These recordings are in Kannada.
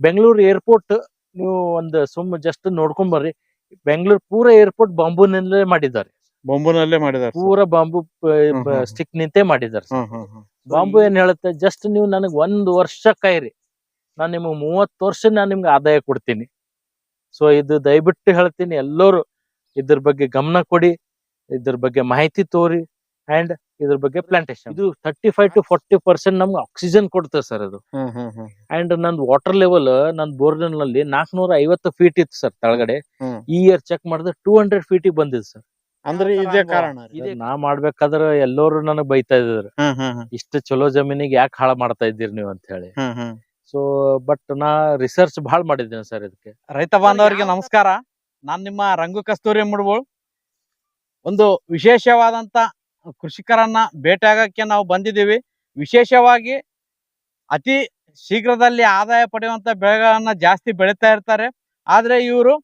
ಬೆಂಗಳೂರು ಏರ್ಪೋರ್ಟ್ ನೀವು ಒಂದು ಸುಮ್ಮ ಜಸ್ಟ್ ನೋಡ್ಕೊಂಡ್ ಬರ್ರಿ. ಬೆಂಗಳೂರು ಪೂರ ಏರ್ಪೋರ್ಟ್ ಬಾಂಬುನಲ್ಲೇ ಮಾಡಿದ್ದಾರೆ. ಬಾಂಬೂನಲ್ಲೇ ಮಾಡಿದ್ದಾರೆ ಪೂರ ಬಾಂಬು. ಸ್ಟಿಕ್ ನಿಂತೆ ಮಾಡಿದ್ದಾರೆ ಬಾಂಬು ಏನ್ ಹೇಳುತ್ತೆ? ಜಸ್ಟ್ ನೀವು ನನಗೆ ಒಂದ್ ವರ್ಷ ಕಾಯ್ರಿ ನಾನು ನಿಮಗೆ ಮೂವತ್ತು ವರ್ಷ ನಾನು ನಿಮ್ಗೆ ಆದಾಯ ಕೊಡ್ತೀನಿ. ಸೊ ಇದು ದಯವಿಟ್ಟು ಹೇಳ್ತೀನಿ ಎಲ್ಲರೂ ಇದ್ರ ಬಗ್ಗೆ ಗಮನ ಕೊಡಿ. ಇದ್ರ ಬಗ್ಗೆ ಮಾಹಿತಿ ತೋರಿ. ಅಂಡ್ ಇದ್ರ ಬಗ್ಗೆ ಪ್ಲಾಂಟೇಶನ್ ಇದು thirty five to forty percent ನಮ್ಗೆ ಆಕ್ಸಿಜನ್ ಕೊಡ್ತದೆ ಸರ್ ಅದು. ಅಂಡ್ ನಂದು ವಾಟರ್ ಲೆವೆಲ್ ನನ್ನ ಬೋರ್ವೆಲ್ನಲ್ಲಿ ನಾಲ್ಕನೂರ ಐವತ್ತು ಫೀಟ್ ಇತ್ತು ಸರ್ ತಳಗಡೆ. ಈ ಇಯರ್ ಚೆಕ್ ಮಾಡಿದ್ರೆ ಟೂ ಹಂಡ್ರೆಡ್ ಫೀಟ್ ಬಂದಿದೆ ಸರ್ ಅಂದ್ರೆ ಇದೇ ಕಾರಣ ನಾ ಮಾಡ್ಬೇಕಾದ್ರೆ ಎಲ್ಲರೂ ನನಗ್ ಬೈತಾ ಇದ್ರು ಇಷ್ಟು ಚಲೋ ಜಮೀನಿಗೆ ಯಾಕೆ ಹಾಳು ಮಾಡ್ತಾ ಇದ್ದೀರಿ ನೀವು ಅಂತ ಹೇಳಿ. ಸೊ ಬಟ್ ನಾ ರಿಸರ್ಚ್ ಬಹಳ ಮಾಡಿದ್ದೇನೆ ಸರ್ ಇದಕ್ಕೆ. ರೈತ ಬಾಂಧವರಿಗೆ ನಮಸ್ಕಾರ. ನಾನ್ ನಿಮ್ಮ ರಂಗು ಕಸ್ತೂರಿ ಮುಡ್ಬೋಳ್. ಒಂದು ವಿಶೇಷವಾದಂತ ಕೃಷಿಕರನ್ನ ಭೇಟಿಯಾಗಕ್ಕೆ ನಾವು ಬಂದಿದ್ದೀವಿ. ವಿಶೇಷವಾಗಿ ಅತಿ ಶೀಘ್ರದಲ್ಲಿ ಆದಾಯ ಪಡೆಯುವಂತ ಬೆಳೆಗಳನ್ನ ಜಾಸ್ತಿ ಬೆಳೀತಾ ಇರ್ತಾರೆ. ಆದರೆ ಇವರು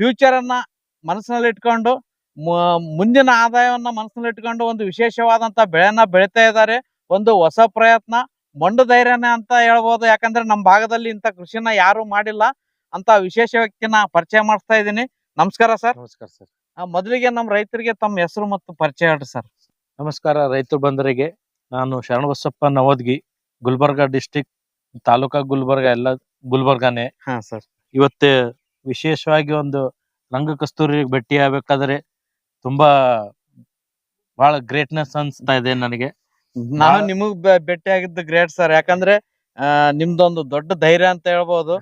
ಫ್ಯೂಚರ್ ಅನ್ನ ಮನಸ್ಸಿನಲ್ಲಿ ಇಟ್ಕೊಂಡು ಮುಂದಿನ ಆದಾಯವನ್ನ ಮನಸ್ಸಿನಲ್ಲಿಟ್ಕೊಂಡು ಒಂದು ವಿಶೇಷವಾದಂತ ಬೆಳೆಯನ್ನು ಬೆಳೀತಾ ಇದ್ದಾರೆ. ಒಂದು ಹೊಸ ಪ್ರಯತ್ನ ಮಂಡು ಧೈರ್ಯನೇ ಅಂತ ಹೇಳ್ಬೋದು. ಯಾಕಂದ್ರೆ ನಮ್ಮ ಭಾಗದಲ್ಲಿ ಇಂಥ ಕೃಷಿನ ಯಾರು ಮಾಡಿಲ್ಲ. ಅಂತ ವಿಶೇಷ ವ್ಯಕ್ತಿನ ಪರಿಚಯ ಮಾಡಿಸ್ತಾ ಇದ್ದೀನಿ. ನಮಸ್ಕಾರ ಸರ್. ನಮಸ್ಕಾರ ಸರ್. ಮೊದಲಿಗೆ ನಮ್ಮ ರೈತರಿಗೆ ತಮ್ಮ ಹೆಸರು ಮತ್ತು ಪರಿಚಯ ಹೇಳ್ರಿ ಸರ್. ನಮಸ್ಕಾರ ರೈತ ಬಂದರಿಗೆ. ನಾನು ಶರಣಬಸಪ್ಪ ನವದ್ಗಿ ಗುಲ್ಬರ್ಗ ಡಿಸ್ಟಿಕ್ ತಾಲೂಕಾ ಗುಲ್ಬರ್ಗ ಎಲ್ಲ ಗುಲ್ಬರ್ಗಾನೇ. ಹಾ ಸರ್. ಇವತ್ತು ವಿಶೇಷವಾಗಿ ಒಂದು ರಂಗ ಕಸ್ತೂರಿ ಭೇಟಿ ಆಗ್ಬೇಕಾದ್ರೆ ತುಂಬಾ ಬಹಳ ಗ್ರೇಟ್ನೆಸ್ ಅನ್ಸ್ತಾ ಇದೆ ನನಗೆ. ನಾನು ನಿಮಗ್ ಬೆ- ಭೇಟಿ ಆಗಿದ್ದು ಗ್ರೇಟ್ ಸರ್ ಯಾಕಂದ್ರೆ ಆ, ನಿಮ್ದೊಂದು ದೊಡ್ಡ ಧೈರ್ಯ ಅಂತ ಹೇಳ್ಬೋದು.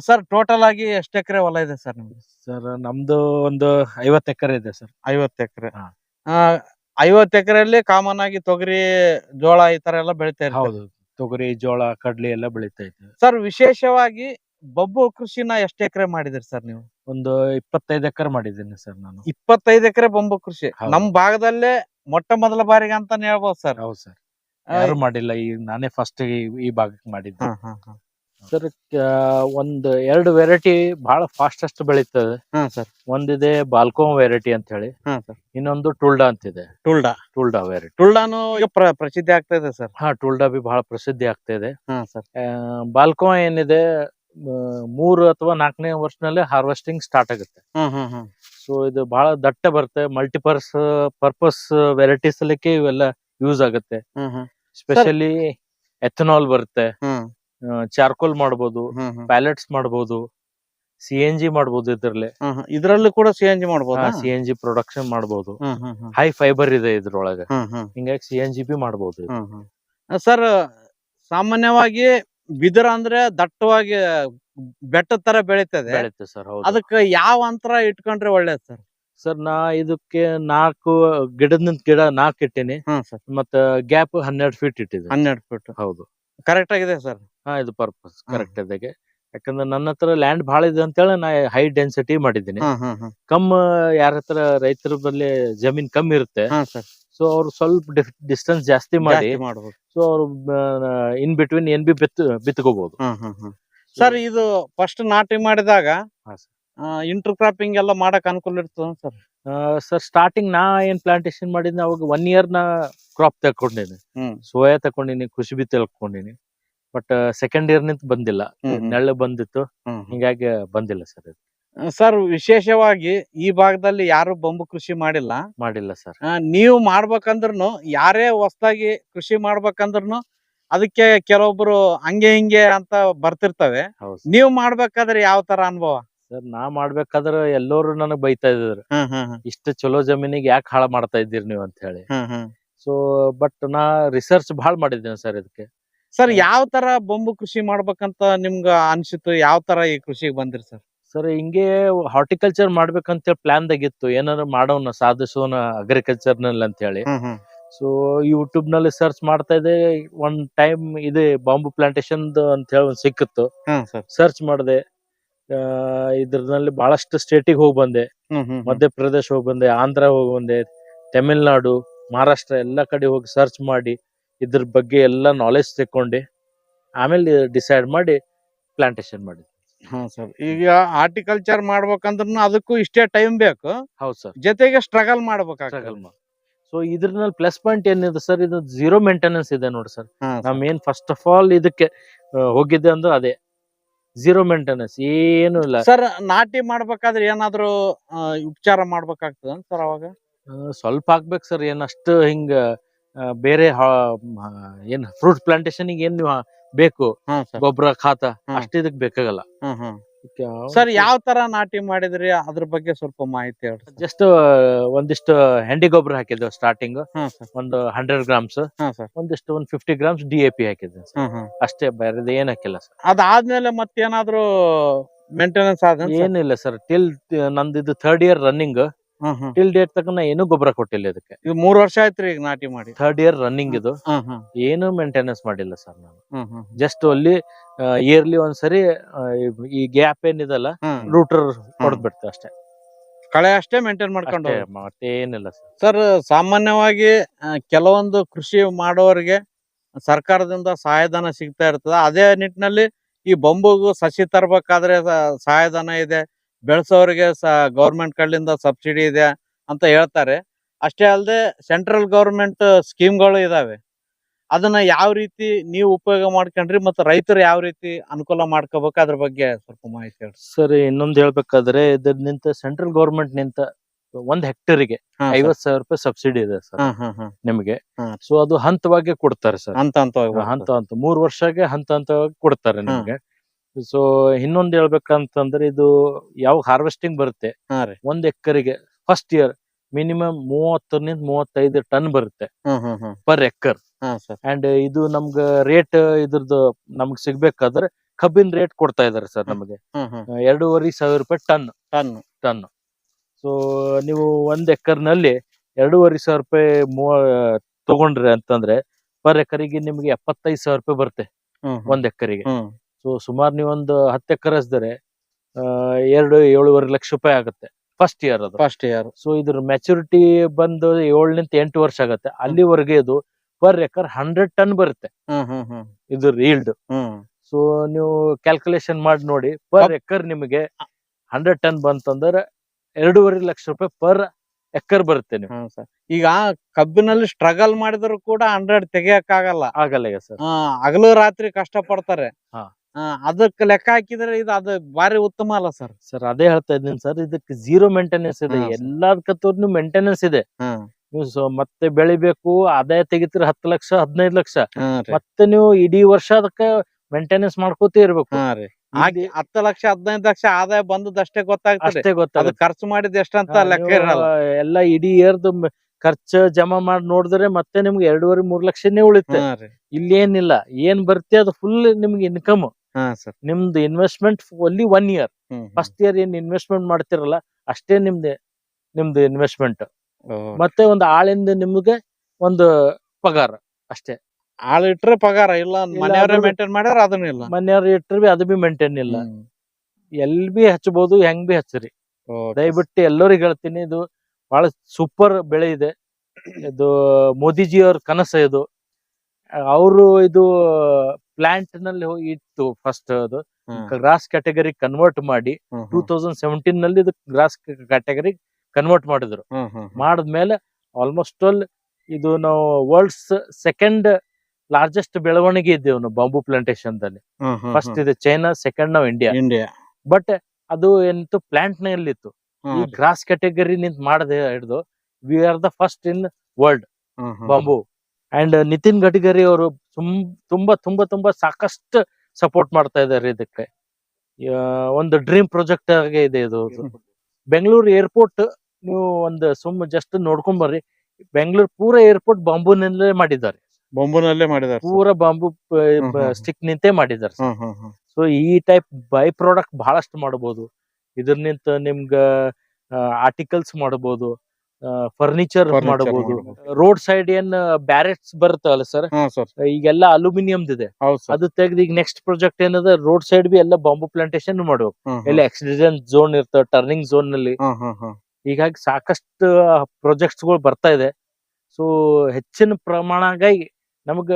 ಸರ್ ಟೋಟಲ್ ಆಗಿ ಎಷ್ಟು ಎಕರೆ ಹೊಲ ಇದೆ ಸರ್ ನಿಮ್ದು? ಸರ್ ನಮ್ದು ಒಂದು ಐವತ್ತು ಎಕರೆ ಇದೆ ಸರ್ ಐವತ್ತು ಎಕರೆ. ಹಾ. ಐವತ್ತು ಎಕರೆಯಲ್ಲಿ ಕಾಮನ್ ಆಗಿ ತೊಗರಿ ಜೋಳ ಈ ತರ ಎಲ್ಲ ಬೆಳಿತಾ ಇರ್ತಾರೆ ಹೌದು. ತೊಗರಿ ಜೋಳ ಕಡ್ಲಿ ಎಲ್ಲ ಬೆಳಿತಾ ಇದ್ದೀವಿ ಸರ್ ವಿಶೇಷವಾಗಿ ಬಬ್ಬು ಕೃಷಿನ ಎಷ್ಟು ಎಕರೆ ಮಾಡಿದಿರಿ ಸರ್ ನೀವು? ಒಂದು ಇಪ್ಪತ್ತೈದು ಎಕರೆ ಮಾಡಿದ್ದೀನಿ ಸರ್ ನಾನು. ಇಪ್ಪತ್ತೈದು ಎಕರೆ ಬೊಂಬು ಕೃಷಿ. ಹೌದು. ನಮ್ ಭಾಗದಲ್ಲೇ ಮೊಟ್ಟ ಮೊದಲ ಬಾರಿಗೆ ಅಂತಾನೆ ಹೇಳ್ಬೋದು ಸರ್ ಹೌದು ಸರ್ ಯಾರು ಮಾಡಿಲ್ಲ ಈ ನಾನೇ ಫಸ್ಟ್ ಈ ಭಾಗಕ್ಕೆ ಮಾಡಿದ್ದೆ. ಸರ್ ಒಂದು ಎರಡು ವೆರೈಟಿ ಬಹಳ ಫಾಸ್ಟೆಸ್ಟ್ ಬೆಳೀತದೆ. ಸರ್. ಒಂದಿದೆ ಬಾಲ್ಕೋಮ್ ವೆರೈಟಿ ಅಂತ ಹೇಳಿ ಇನ್ನೊಂದು ಟುಲ್ಡಾ ಅಂತಿದೆ. ಟುಲ್ಡಾ ಟುಲ್ಡಾ ವೆರೈಟಿ ಟುಲ್ಡಾನು ಪ್ರಸಿದ್ಧಿ ಆಗ್ತಾ ಇದೆ ಸರ್. ಹಾ ಟುಲ್ಡಾ ಬಿ ಬಹಳ ಪ್ರಸಿದ್ಧಿ ಆಗ್ತಾ ಇದೆ. ಬಾಲ್ಕೋಮ್ ಏನಿದೆ ಮೂರು ಅಥವಾ ನಾಲ್ಕನೇ ವರ್ಷನಲ್ಲೇ ಹಾರ್ವೆಸ್ಟಿಂಗ್ ಸ್ಟಾರ್ಟ್ ಆಗುತ್ತೆ. ಸೊ ಇದು ಬಹಳ ದಟ್ಟ ಬರುತ್ತೆ. ಮಲ್ಟಿಪರ್ಸ್ ಪರ್ಪಸ್ ವೆರೈಟೀಸ್ ಅಲ್ಲಿಕ್ಕೆ ಇವೆಲ್ಲ ಯೂಸ್ ಆಗುತ್ತೆ. ಸ್ಪೆಷಲಿ ಎಥನಾಲ್ ಬರುತ್ತೆ. ಚಾರ್ಕೋಲ್ ಹ್ಮ್ ಪ್ಯಾಲೆಟ್ಸ್ ಮಾಡಬಹುದು ಸಿ ಎನ್ ಜಿ ಮಾಡಬಹುದು ಇದ್ರಲ್ಲಿ. ಇದ್ರಲ್ಲೂ ಕೂಡ ಸಿ ಎನ್ ಜಿ ಮಾಡಬಹುದು C N G production hmm high fibre ಇದೆ ಇದ್ರೊಳಗೆ. ಹಿಂಗಾಗಿ ಸಿ ಎನ್ ಜಿ ಬಿ ಹ್ಮ್ ಸರ್ ಸಾಮಾನ್ಯವಾಗಿ ಬಿದಿರ ಅಂದ್ರೆ ದಟ್ಟವಾಗಿ ಬೆಟ್ಟದ ತರ ಬೆಳೀತದೆ. ಸರ್ ಅದಕ್ಕೆ ಯಾವ ಅಂತರ ಇಟ್ಕೊಂಡ್ರೆ ಒಳ್ಳೇದ್ ಸರ್? ಸರ್ ನಾ ಇದಕ್ಕೆ ನಾಲ್ಕು ಗಿಡದ ಗಿಡ ನಾಲ್ಕು ಇಟ್ಟೀನಿ. ಮತ್ತ ಗ್ಯಾಪ್ ಹನ್ನೆರಡು ಫೀಟ್ ಇಟ್ಟಿದೆ ಹನ್ನೆರಡು ಫೀಟ್ ಹೌದು. ಕರೆಕ್ಟ್ ಆಗಿದೆ ಸರ್. ಹಾ ಇದು ಪರ್ಪಸ್ ಕರೆಕ್ಟ್ ಅದಕ್ಕೆ ಯಾಕಂದ್ರೆ ನನ್ನ ಹತ್ರ ಲ್ಯಾಂಡ್ ಬಹಳ ಇದೆ ಅಂತೇಳಿ ನಾ ಹೈ ಡೆನ್ಸಿಟಿ ಮಾಡಿದ್ದೀನಿ. ಕಮ್ಮ ಕಮ್ ಯಾರ ಹತ್ರ ರೈತರ ಬಲ್ಲಿ ಜಮೀನ್ ಕಮ್ಮಿ ಇರುತ್ತೆ. ಸೊ ಅವ್ರು ಸ್ವಲ್ಪ ಡಿಸ್ಟೆನ್ಸ್ ಜಾಸ್ತಿ ಮಾಡಿ ಸೊ ಅವ್ರು ಇನ್ ಬಿಟ್ವೀನ್ ಏನ್ ಬಿ ಬಿತ್ ಬಿತ್ಕೋಬಹುದು ಸರ್ ಇದು ಫಸ್ಟ್ ನಾಟಿ ಮಾಡಿದಾಗ ಇಂಟರ್ ಕ್ರಾಪಿಂಗ್ ಎಲ್ಲ ಮಾಡಕ್ ಅನುಕೂಲ ಇರ್ತದ ಸರ್? ಸರ್ ಸ್ಟಾರ್ಟಿಂಗ್ ನಾ ಏನ್ ಪ್ಲಾಂಟೇಶನ್ ಮಾಡಿದ್ನ ಅವಾಗ ಒನ್ ಇಯರ್ ನಾ ಕ್ರಾಪ್ ತಕೊಂಡಿನಿ ಸೋಯಾ ತಕೊಂಡಿನಿ ಖುಷಿ ತಗೊಂಡಿನಿ ಬಟ್ ಸೆಕೆಂಡ್ ಇಯರ್ ನಿಂತ ಬಂದಿಲ್ಲ. ನೆಳ್ಳು ಬಂದಿತ್ತು. ಹಿಂಗಾಗಿ ಬಂದಿಲ್ಲ ಸರ್ ಸರ್ ವಿಶೇಷವಾಗಿ ಈ ಭಾಗದಲ್ಲಿ ಯಾರು ಬಂಬು ಕೃಷಿ ಮಾಡಿಲ್ಲ. ಮಾಡಿಲ್ಲ ಸರ್ ನೀವು ಮಾಡ್ಬೇಕಂದ್ರೂ ಯಾರೇ ಹೊಸದಾಗಿ ಕೃಷಿ ಮಾಡ್ಬೇಕಂದ್ರೂ ಅದಕ್ಕೆ ಕೆಲವೊಬ್ರು ಹಂಗೆ ಹಿಂಗೆ ಅಂತ ಬರ್ತಿರ್ತವೆ. ನೀವು ಮಾಡ್ಬೇಕಾದ್ರೆ ಯಾವ ತರ ಅನುಭವ? ಸರ್ ನಾ ಮಾಡ್ಬೇಕಾದ್ರೆ ಎಲ್ಲರೂ ನನಗ್ ಬೈತಾ ಇದ್ರು ಇಷ್ಟು ಚಲೋ ಜಮೀನಿಗೆ ಯಾಕೆ ಹಾಳು ಮಾಡ್ತಾ ಇದ್ದೀರಿ ನೀವು ಅಂತ ಹೇಳಿ. ಸೊ ಬಟ್ ನಾ ರಿಸರ್ಚ್ ಬಹಳ ಮಾಡಿದ್ದೇನೆ ಸರ್ ಇದಕ್ಕೆ. ಸರ್ ಯಾವ ತರ ಬೊಂಬು ಕೃಷಿ ಮಾಡ್ಬೇಕಂತ ನಿಮ್ಗ ಅನ್ಸಿತ್ತು? ಯಾವ ತರ ಈ ಕೃಷಿಗೆ ಬಂದ್ರಿ ಸರ್? ಸರ್ ಹಿಂಗೆ ಹಾರ್ಟಿಕಲ್ಚರ್ ಮಾಡ್ಬೇಕಂತೇಳಿ ಪ್ಲಾನ್ ದಾಗಿತ್ತು. ಏನಾರ ಮಾಡೋಣ ಸಾಧಿಸೋಣ ಅಗ್ರಿಕಲ್ಚರ್ನಲ್ಲಿ ಅಂತ ಹೇಳಿ. ಸೊ ಯೂಟ್ಯೂಬ್ನಲ್ಲಿ ಸರ್ಚ್ ಮಾಡ್ತಾ ಇದೆ ಒಂದ್ ಟೈಮ್ ಇದೆ ಬಾಂಬು ಪ್ಲಾಂಟೇಶನ್ ಅಂತ ಹೇಳಿ ಒಂದ್ ಸಿಕ್ಕಿತ್ತು. ಸರ್ಚ್ ಮಾಡಿದೆ. ಇದ್ರಲ್ಲಿ ಬಹಳಷ್ಟು ಸ್ಟೇಟಿಗೆ ಹೋಗಿ ಬಂದೆ. ಮಧ್ಯಪ್ರದೇಶ ಹೋಗಿ ಬಂದೆ ಆಂಧ್ರ ಹೋಗಿ ಬಂದೆ ತಮಿಳ್ನಾಡು ಮಹಾರಾಷ್ಟ್ರ ಎಲ್ಲಾ ಕಡೆ ಹೋಗಿ ಸರ್ಚ್ ಮಾಡಿ. ಇದ್ರ ಬಗ್ಗೆ ಎಲ್ಲ ನಾಲೆಜ್ ತಕೊಂಡೆ ಆಮೇಲೆ ಡಿಸೈಡ್ ಮಾಡಿ ಪ್ಲಾಂಟೇಶನ್ ಮಾಡಿ ಹಾ ಸರ್ ಈಗ ಆರ್ಟಿಕಲ್ಚರ್ ಮಾಡ್ಬೇಕಂದ್ರೂ ಅದಕ್ಕೂ ಇಷ್ಟೇ ಟೈಮ್ ಬೇಕು. ಹೌದು ಸರ್. ಜೊತೆಗೆ ಸ್ಟ್ರಗಲ್ ಮಾಡ್ಬೇಕಾಗಲ್ ಸೊ ಇದ್ರಲ್ಲಿ ಪ್ಲಸ್ ಪಾಯಿಂಟ್ ಏನಿದೆ ಸರ್? ಇದು ಜೀರೋ ಮೇಂಟೆನೆನ್ಸ್ ಇದೆ ನೋಡಿ ಸರ್. ನಾವು ನಮ್ ಏನ್ ಫಸ್ಟ್ ಆಫ್ ಆಲ್ ಇದಕ್ಕೆ ಹೋಗಿದ್ದೆ ಅಂದ್ರೆ ಅದೇ. ಜೀರೋ ಮೇಂಟೆನೆನ್ಸ್ ಏನು ಇಲ್ಲ. ಸರ್ ನಾಟಿ ಮಾಡ್ಬೇಕಾದ್ರೆ ಏನಾದ್ರು ಉಪಚಾರ ಮಾಡ್ಬೇಕಾಗ್ತದ ಸರ್ ಅವಾಗ? ಸ್ವಲ್ಪ ಹಾಕ್ಬೇಕು ಸರ್. ಏನಷ್ಟು ಹಿಂಗ ಬೇರೆ ಏನ್ ಫ್ರೂಟ್ ಪ್ಲಾಂಟೇಶನ್ ಏನ್ ನೀವು ಬೇಕು? ಗೊಬ್ಬರ ಖಾತ. ಅಷ್ಟು ಇದಕ್ ಬೇಕಾಗಲ್ಲ. ಸರ್ ಯಾವ ತರ ನಾಟಿ ಮಾಡಿದ್ರಿ? ಅದ್ರ ಬಗ್ಗೆ ಸ್ವಲ್ಪ ಮಾಹಿತಿ ಹೇಳಿ ಜಸ್ಟ್ ಒಂದಿಷ್ಟು ಹೆಂಡಿ ಗೊಬ್ಬರ ಹಾಕಿದ್ವಿ ಸ್ಟಾರ್ಟಿಂಗ್ ಒಂದು ಹಂಡ್ರೆಡ್ ಗ್ರಾಮ್ಸ್ ಒಂದಿಷ್ಟು ಒಂದ್ fifty grams D A P hmm ಅಷ್ಟೇ ಬೇರೆ ಏನ್ ಹಾಕಿಲ್ಲ ಸರ್. ಅದಾದ್ಮೇಲೆ ಮತ್ತೇನಾದ್ರೂ ಮೇಂಟೆನೆನ್ಸ್ ಆದ ಏನಿಲ್ಲ ಸರ್. ಟಿಲ್ ನಂದು ಇದು third year running till date ತನಕ ನಾ ಏನೂ ಗೊಬ್ಬರ ಕೊಟ್ಟಿಲ್ಲ ಇದಕ್ಕೆ. ಇದು ಮೂರ್ ವರ್ಷ ಆಯ್ತ್ರಿ ಈಗ ನಾಟಿ ಮಾಡಿ. ಥರ್ಡ್ ಇಯರ್ ರನ್ನಿಂಗ್ ಇದು. ಏನು ಮೇಂಟೆನೆನ್ಸ್ ಮಾಡಿಲ್ಲ ಸರ್ ನಾನು. ಜಸ್ಟ್ ಅಲ್ಲಿ ಇಯರ್ಲಿ ಒಂದ್ಸರಿ ಈ ಗ್ಯಾಪ್ ಏನಿದಲ್ಲ ರೂಟರ್ ಹೊಡೆದ್ ಬಿಡ್ತೇವೆ ಅಷ್ಟೇ. ಕಳೆ ಅಷ್ಟೇ ಮೇಂಟೈನ್ ಮಾಡ್ಕೊಂಡು ಮತ್ತೇನಿಲ್ಲ ಸರ್. ಸರ್ ಸಾಮಾನ್ಯವಾಗಿ ಕೆಲವೊಂದು ಕೃಷಿ ಮಾಡೋರಿಗೆ ಸರ್ಕಾರದಿಂದ ಸಹಾಯಧನ ಸಿಗ್ತಾ ಇರ್ತದ. ಅದೇ ನಿಟ್ಟಿನಲ್ಲಿ ಈ ಬೊಂಬುಗೂ ಸಸಿ ತರಬೇಕಾದ್ರೆ ಸಹಾಯಧನ ಇದೆ. ಬೆಳೆಸೋರಿಗೆ ಸ ಗೌರ್ಮೆಂಟ್ ಕಡೆಯಿಂದ ಸಬ್ಸಿಡಿ ಇದೆ ಅಂತ ಹೇಳ್ತಾರೆ ಅಷ್ಟೇ ಅಲ್ಲದೆ ಸೆಂಟ್ರಲ್ ಗೌರ್ಮೆಂಟ್ ಸ್ಕೀಮ್ಗಳು ಇದಾವೆ ಅದನ್ನ ಯಾವ ರೀತಿ ನೀವು ಉಪಯೋಗ ಮಾಡ್ಕೊಂಡ್ರಿ ಮತ್ತು ರೈತರು ಯಾವ ರೀತಿ ಅನುಕೂಲ ಮಾಡ್ಕೋಬೇಕು ಅದ್ರ ಬಗ್ಗೆ ಸ್ವಲ್ಪ ಮಾಹಿತಿ ಹೇಳಿ ಸರಿ ಇನ್ನೊಂದು ಹೇಳ್ಬೇಕಾದ್ರೆ ಇದ್ರ ನಿಂತ ಸೆಂಟ್ರಲ್ ಗೌರ್ಮೆಂಟ್ ನಿಂತ ಒಂದ್ ಹೆಕ್ಟೇರಿಗೆ. ಐವತ್ ಸಾವಿರ ರೂಪಾಯಿ ಸಬ್ಸಿಡಿ ಇದೆ ಸರ್. ನಿಮಗೆ. ಸೊ ಅದು ಹಂತವಾಗಿ ಕೊಡ್ತಾರೆ ಸರ್ ಹಂತ ಅಂತ ಹಂತ ಹಂತ ಮೂರ್ ವರ್ಷಕ್ಕೆ ಹಂತ ಹಂತವಾಗಿ ಕೊಡ್ತಾರೆ. ನಿಮ್ಗೆ ಸೊ ಇನ್ನೊಂದ್ ಹೇಳ್ಬೇಕಂತಂದ್ರೆ ಇದು ಯಾವ ಹಾರ್ವೆಸ್ಟಿಂಗ್ ಬರುತ್ತೆ? ಹಾ ರೀ. ಒಂದ್ ಎಕರೆಗೆ ಫಸ್ಟ್ ಇಯರ್ ಮಿನಿಮಮ್ ಮೂವತ್ತರಿಂದ ಮೂವತ್ತೈದು ಟನ್ ಬರುತ್ತೆ. Hmm hmm hmm per acre. ಹಾ ಸರ್. ಅಂಡ್ ಇದು ನಮ್ಗ ರೇಟ್ ಇದ್ರದ್ದು ನಮ್ಗ್ ಸಿಗ್ಬೇಕಾದ್ರೆ ಕಬ್ಬಿನ ರೇಟ್ ಕೊಡ್ತಾ ಇದಾರೆ ಸರ್ ನಮಗೆ. ಹ್ಮ್ ಹ್ಮ್ ಆ, ಎರಡೂವರೆ ಸಾವಿರ ರೂಪಾಯಿ ಟನ್ ಟನ್ ಟನ್ ಸೊ ನೀವು ಒಂದ್ ಎಕರ್ನಲ್ಲಿ ಎರಡೂವರೆ ಸಾವಿರ ರೂಪಾಯಿ ಮೂವ ತಗೊಂಡ್ರಿ ಅಂತಂದ್ರೆ ಪರ್ ಎಕರಿಗೆ ನಿಮ್ಗೆ ಎಪ್ಪತ್ತೈದು ಸಾವಿರ ರೂಪಾಯಿ ಬರುತ್ತೆ. ಹ್ಮ್ ಹ್ಮ್. ಒಂದ್ ಎಕರಿಗೆ. ಹ್ಮ್. ಸೊ ಸುಮಾರು ನೀವು ಒಂದು ಹತ್ತು ಎಕರೆ ಹಚ್ಚಿದ್ರೆ ಆ, ಎರಡು ಏಳುವರೆ ಲಕ್ಷ ರೂಪಾಯಿ ಆಗುತ್ತೆ ಫಸ್ಟ್ ಇಯರ್ ಅದು. ಫಸ್ಟ್ ಇಯರ್ ಸೊ ಇದ್ರ ಮೆಚುರಿಟಿ ಬಂದು ಏಳನಿಂದ ಎಂಟು ವರ್ಷ ಆಗುತ್ತೆ. ಅಲ್ಲಿವರೆಗೆ ಇದು ಪರ್ ಎಕರ್ ಹಂಡ್ರೆಡ್ ಟನ್ ಬರುತ್ತೆ. ಇದ್ರ ಈಲ್ಡ್ ಸೊ ನೀವು ಕ್ಯಾಲ್ಕುಲೇಷನ್ ಮಾಡಿ ನೋಡಿ ಪರ್ ಎಕರ್ ನಿಮಗೆ ಹಂಡ್ರೆಡ್ ಟನ್ ಬಂತಂದ್ರೆ ಎರಡೂವರೆ ಲಕ್ಷ ರೂಪಾಯಿ ಪರ್ ಎಕರ್ ಬರುತ್ತೆ ನೀವು ಈಗ ಕಬ್ಬಿನಲ್ಲಿ ಸ್ಟ್ರಗಲ್ ಮಾಡಿದ್ರು ಕೂಡ ಹಂಡ್ರೆಡ್ ತೆಗಿಯಕ್ ಆಗಲ್ಲ. ಆಗಲ್ಲ ಈಗ ಸರ್. ಹಗಲು ರಾತ್ರಿ ಕಷ್ಟ ಪಡ್ತಾರೆ ಅದಕ್ಕೆ ಲೆಕ್ಕ ಹಾಕಿದ್ರೆ ಇದು ಅದು ಬಾರಿ ಉತ್ತಮ ಅಲ್ಲ ಸರ್? ಸರ್ ಅದೇ ಹೇಳ್ತಾ ಇದ್ದೀನಿ ಸರ್ ಇದಕ್ಕೆ ಜೀರೋ ಮೇಂಟೆನೆನ್ಸ್ ಇದೆ. ಎಲ್ಲದಕ್ಕೂ ಮೇಂಟೆನೆನ್ಸ್ ಇದೆ. ನೀವು ಸೊ ಮತ್ತೆ ಬೆಳಿಬೇಕು ಆದಾಯ ತೆಗಿತೀರ ಹತ್ತು ಲಕ್ಷ ಹದಿನೈದು ಲಕ್ಷ. ಮತ್ತೆ ನೀವು ಇಡೀ ವರ್ಷ ಅದಕ್ಕೆ ಮೇಂಟೆನೆನ್ಸ್ ಮಾಡ್ಕೋತೇ ಇರ್ಬೇಕು. ಹತ್ತು ಲಕ್ಷ ಹದಿನೈದು ಲಕ್ಷ ಆದಾಯ ಬಂದದಷ್ಟೇ ಗೊತ್ತಾಗ್ತದೆ. ಗೊತ್ತಾಗ ಗೊತ್ತಾಗುತ್ತೆ ಖರ್ಚು ಮಾಡಿದ ಎಷ್ಟಂತ ಲೆಕ್ಕ ಇರಲ್ಲ. ಎಲ್ಲ ಇಡೀ ಇಯರ್ದು ಖರ್ಚು ಜಮಾ ಮಾಡಿ ನೋಡಿದ್ರೆ ಮತ್ತೆ ನಿಮ್ಗೆ ಎರಡೂವರೆ ಮೂರ್ ಲಕ್ಷನೇ ಉಳಿತೆ ಇಲ್ಲಿ ಏನಿಲ್ಲ ಏನ್ ಬರ್ತೀಯ ಅದು ಫುಲ್ ನಿಮ್ಗೆ ಇನ್ಕಮ್ ಹಾ ಸರ್. ನಿಮ್ದು investment only one year first year ಏನ್ ಇನ್ವೆಸ್ಟ್ಮೆಂಟ್ ಮಾಡ್ತಿರಲ್ಲ ಅಷ್ಟೇ ನಿಮ್ದು ನಿಮ್ದು ಇನ್ವೆಸ್ಟ್ಮೆಂಟ್ ಮತ್ತೆ ಒಂದು ಆಳಿಂದ ನಿಮ್ಗೆ ಒಂದು ಪಗಾರ ಅಷ್ಟೇ. ಆಳ್ ಇಟ್ರೆ ಪಗಾರ ಇಲ್ಲ ಮನೆಯವರೇ ಅದು- ಮೇಂಟೈನ್ ಮಾಡ್ಯಾರ ಅದನ್ನ ಇಲ್ಲ. ಮನೆಯವ್ರ ಇಟ್ರೆ ಬಿ ಅದು ಬಿ ಮೇಂಟೈನ್ ಇಲ್ಲ. ಎಲ್ ಬಿ ಹಚ್ಬೋದು ಹೆಂಗ್ ಬಿ ಹಚ್ಚರಿ. ದಯವಿಟ್ಟು ಎಲ್ಲರಿಗೂ ಹೇಳ್ತೀನಿ ಇದು ಬಹಳ ಸೂಪರ್ ಬೆಳೆ ಇದೆ. ಇದು ಮೋದಿಜಿ ಅವ್ರ ಕನಸ ಇದು. ಅವರು ಇದು ಪ್ಲಾಂಟ್ನಲ್ಲಿ ಹೋಗಿ ಇತ್ತು ಫಸ್ಟ್ ಅದು. ಗ್ರಾಸ್ ಕ್ಯಾಟಗರಿ ಕನ್ವರ್ಟ್ ಮಾಡಿ ಟೂ ತೌಸಂಡ್ ಸೆವೆಂಟೀನ್ನಲ್ಲಿ ಇದು ಗ್ರಾಸ್ ಕ್ಯಾಟಗರಿ ಕನ್ವರ್ಟ್ ಮಾಡಿದ್ರು. ಮಾಡಿದ್ಮೇಲೆ ಆಲ್ಮೋಸ್ಟ್ ಆಲ್ ಇದು ನಾವು ವರ್ಲ್ಡ್ಸ್ ಸೆಕೆಂಡ್ ಲಾರ್ಜೆಸ್ಟ್ ಬೆಳವಣಿಗೆ ಇದ್ದೇವೆ ನಾವು ಬಾಂಬು ಪ್ಲಾಂಟೇಶನ್ ದಲ್ಲಿ. ಫಸ್ಟ್ ಇದು ಇದೆ ಚೈನಾ ಸೆಕೆಂಡ್ ನಾವು ಇಂಡಿಯಾ ಇಂಡಿಯಾ ಬಟ್ ಅದು ಏನಿತ್ತು ಪ್ಲಾಂಟ್ ನಲ್ಲಿತ್ತು. ಈ ಗ್ರಾಸ್ ಕ್ಯಾಟಗರಿ ನಿಂತ ಮಾಡದೆ ಹಿಡಿದು we are the first in world bamboo and Nitin Gadkari ಅವರು ತುಂಬಾ ತುಂಬಾ ತುಂಬಾ ಸಾಕಷ್ಟು ಸಪೋರ್ಟ್ ಮಾಡ್ತಾ ಇದ್ದಾರೆ ಇದಕ್ಕೆ. ಒಂದು ಡ್ರೀಮ್ ಪ್ರಾಜೆಕ್ಟ್ ಆಗಿ ಇದೆ ಇದು. ಬೆಂಗಳೂರು ಏರ್ಪೋರ್ಟ್ ನೀವು ಒಂದು ಸುಮ್ಮ ಜಸ್ಟ್ ನೋಡ್ಕೊಂಡ್ ಬರ್ರಿ. ಬೆಂಗಳೂರು ಪೂರ ಏರ್ಪೋರ್ಟ್ ಬಾಂಬೂನಲ್ಲೇ ಮಾಡಿದ್ದಾರೆ. ಬಾಂಬೂನಲ್ಲೇ ಮಾಡಿದ್ದಾರೆ ಪೂರ ಬಾಂಬು. ಸ್ಟಿಕ್ ನಿಂತೆ ಮಾಡಿದ್ದಾರೆ ಸೊ ಈ ಟೈಪ್ ಬೈ ಪ್ರಾಡಕ್ಟ್ ಬಹಳಷ್ಟು ಮಾಡಬಹುದು ಇದ್ರನಿಂತ ನಿಮ್ಗ ಆರ್ಟಿಕಲ್ಸ್ ಮಾಡಬಹುದು ಫರ್ನಿಚರ್ ಮಾಡಬಹುದು. ರೋಡ್ ಸೈಡ್ ಏನ್ ಬ್ಯಾರೆಟ್ಸ್ ಬರುತ್ತಲ್ಲ ಸರ್ ಈಗೆಲ್ಲ ಅಲ್ಯೂಮಿನಿಯಂ ಇದೆ ಅದು ತೆಗ್ದು ಈಗ ನೆಕ್ಸ್ಟ್ ಪ್ರಾಜೆಕ್ಟ್ ಏನದ? ರೋಡ್ ಸೈಡ್ ಬಿ ಎಲ್ಲ ಬಾಂಬು ಪ್ಲಾಂಟೇಶನ್ ಮಾಡ್ಬೇಕು. ಎಲ್ಲ ಆಕ್ಸಿಡೆಂಟ್ ಝೋನ್ ಇರ್ತಾವ ಟರ್ನಿಂಗ್ ಝೋನ್ನಲ್ಲಿ. ಹೀಗಾಗಿ ಸಾಕಷ್ಟು ಪ್ರಾಜೆಕ್ಟ್ಸ್ಗಳು ಬರ್ತಾ ಇದೆ. ಸೊ ಹೆಚ್ಚಿನ ಪ್ರಮಾಣಗಾಗಿ ನಮಗ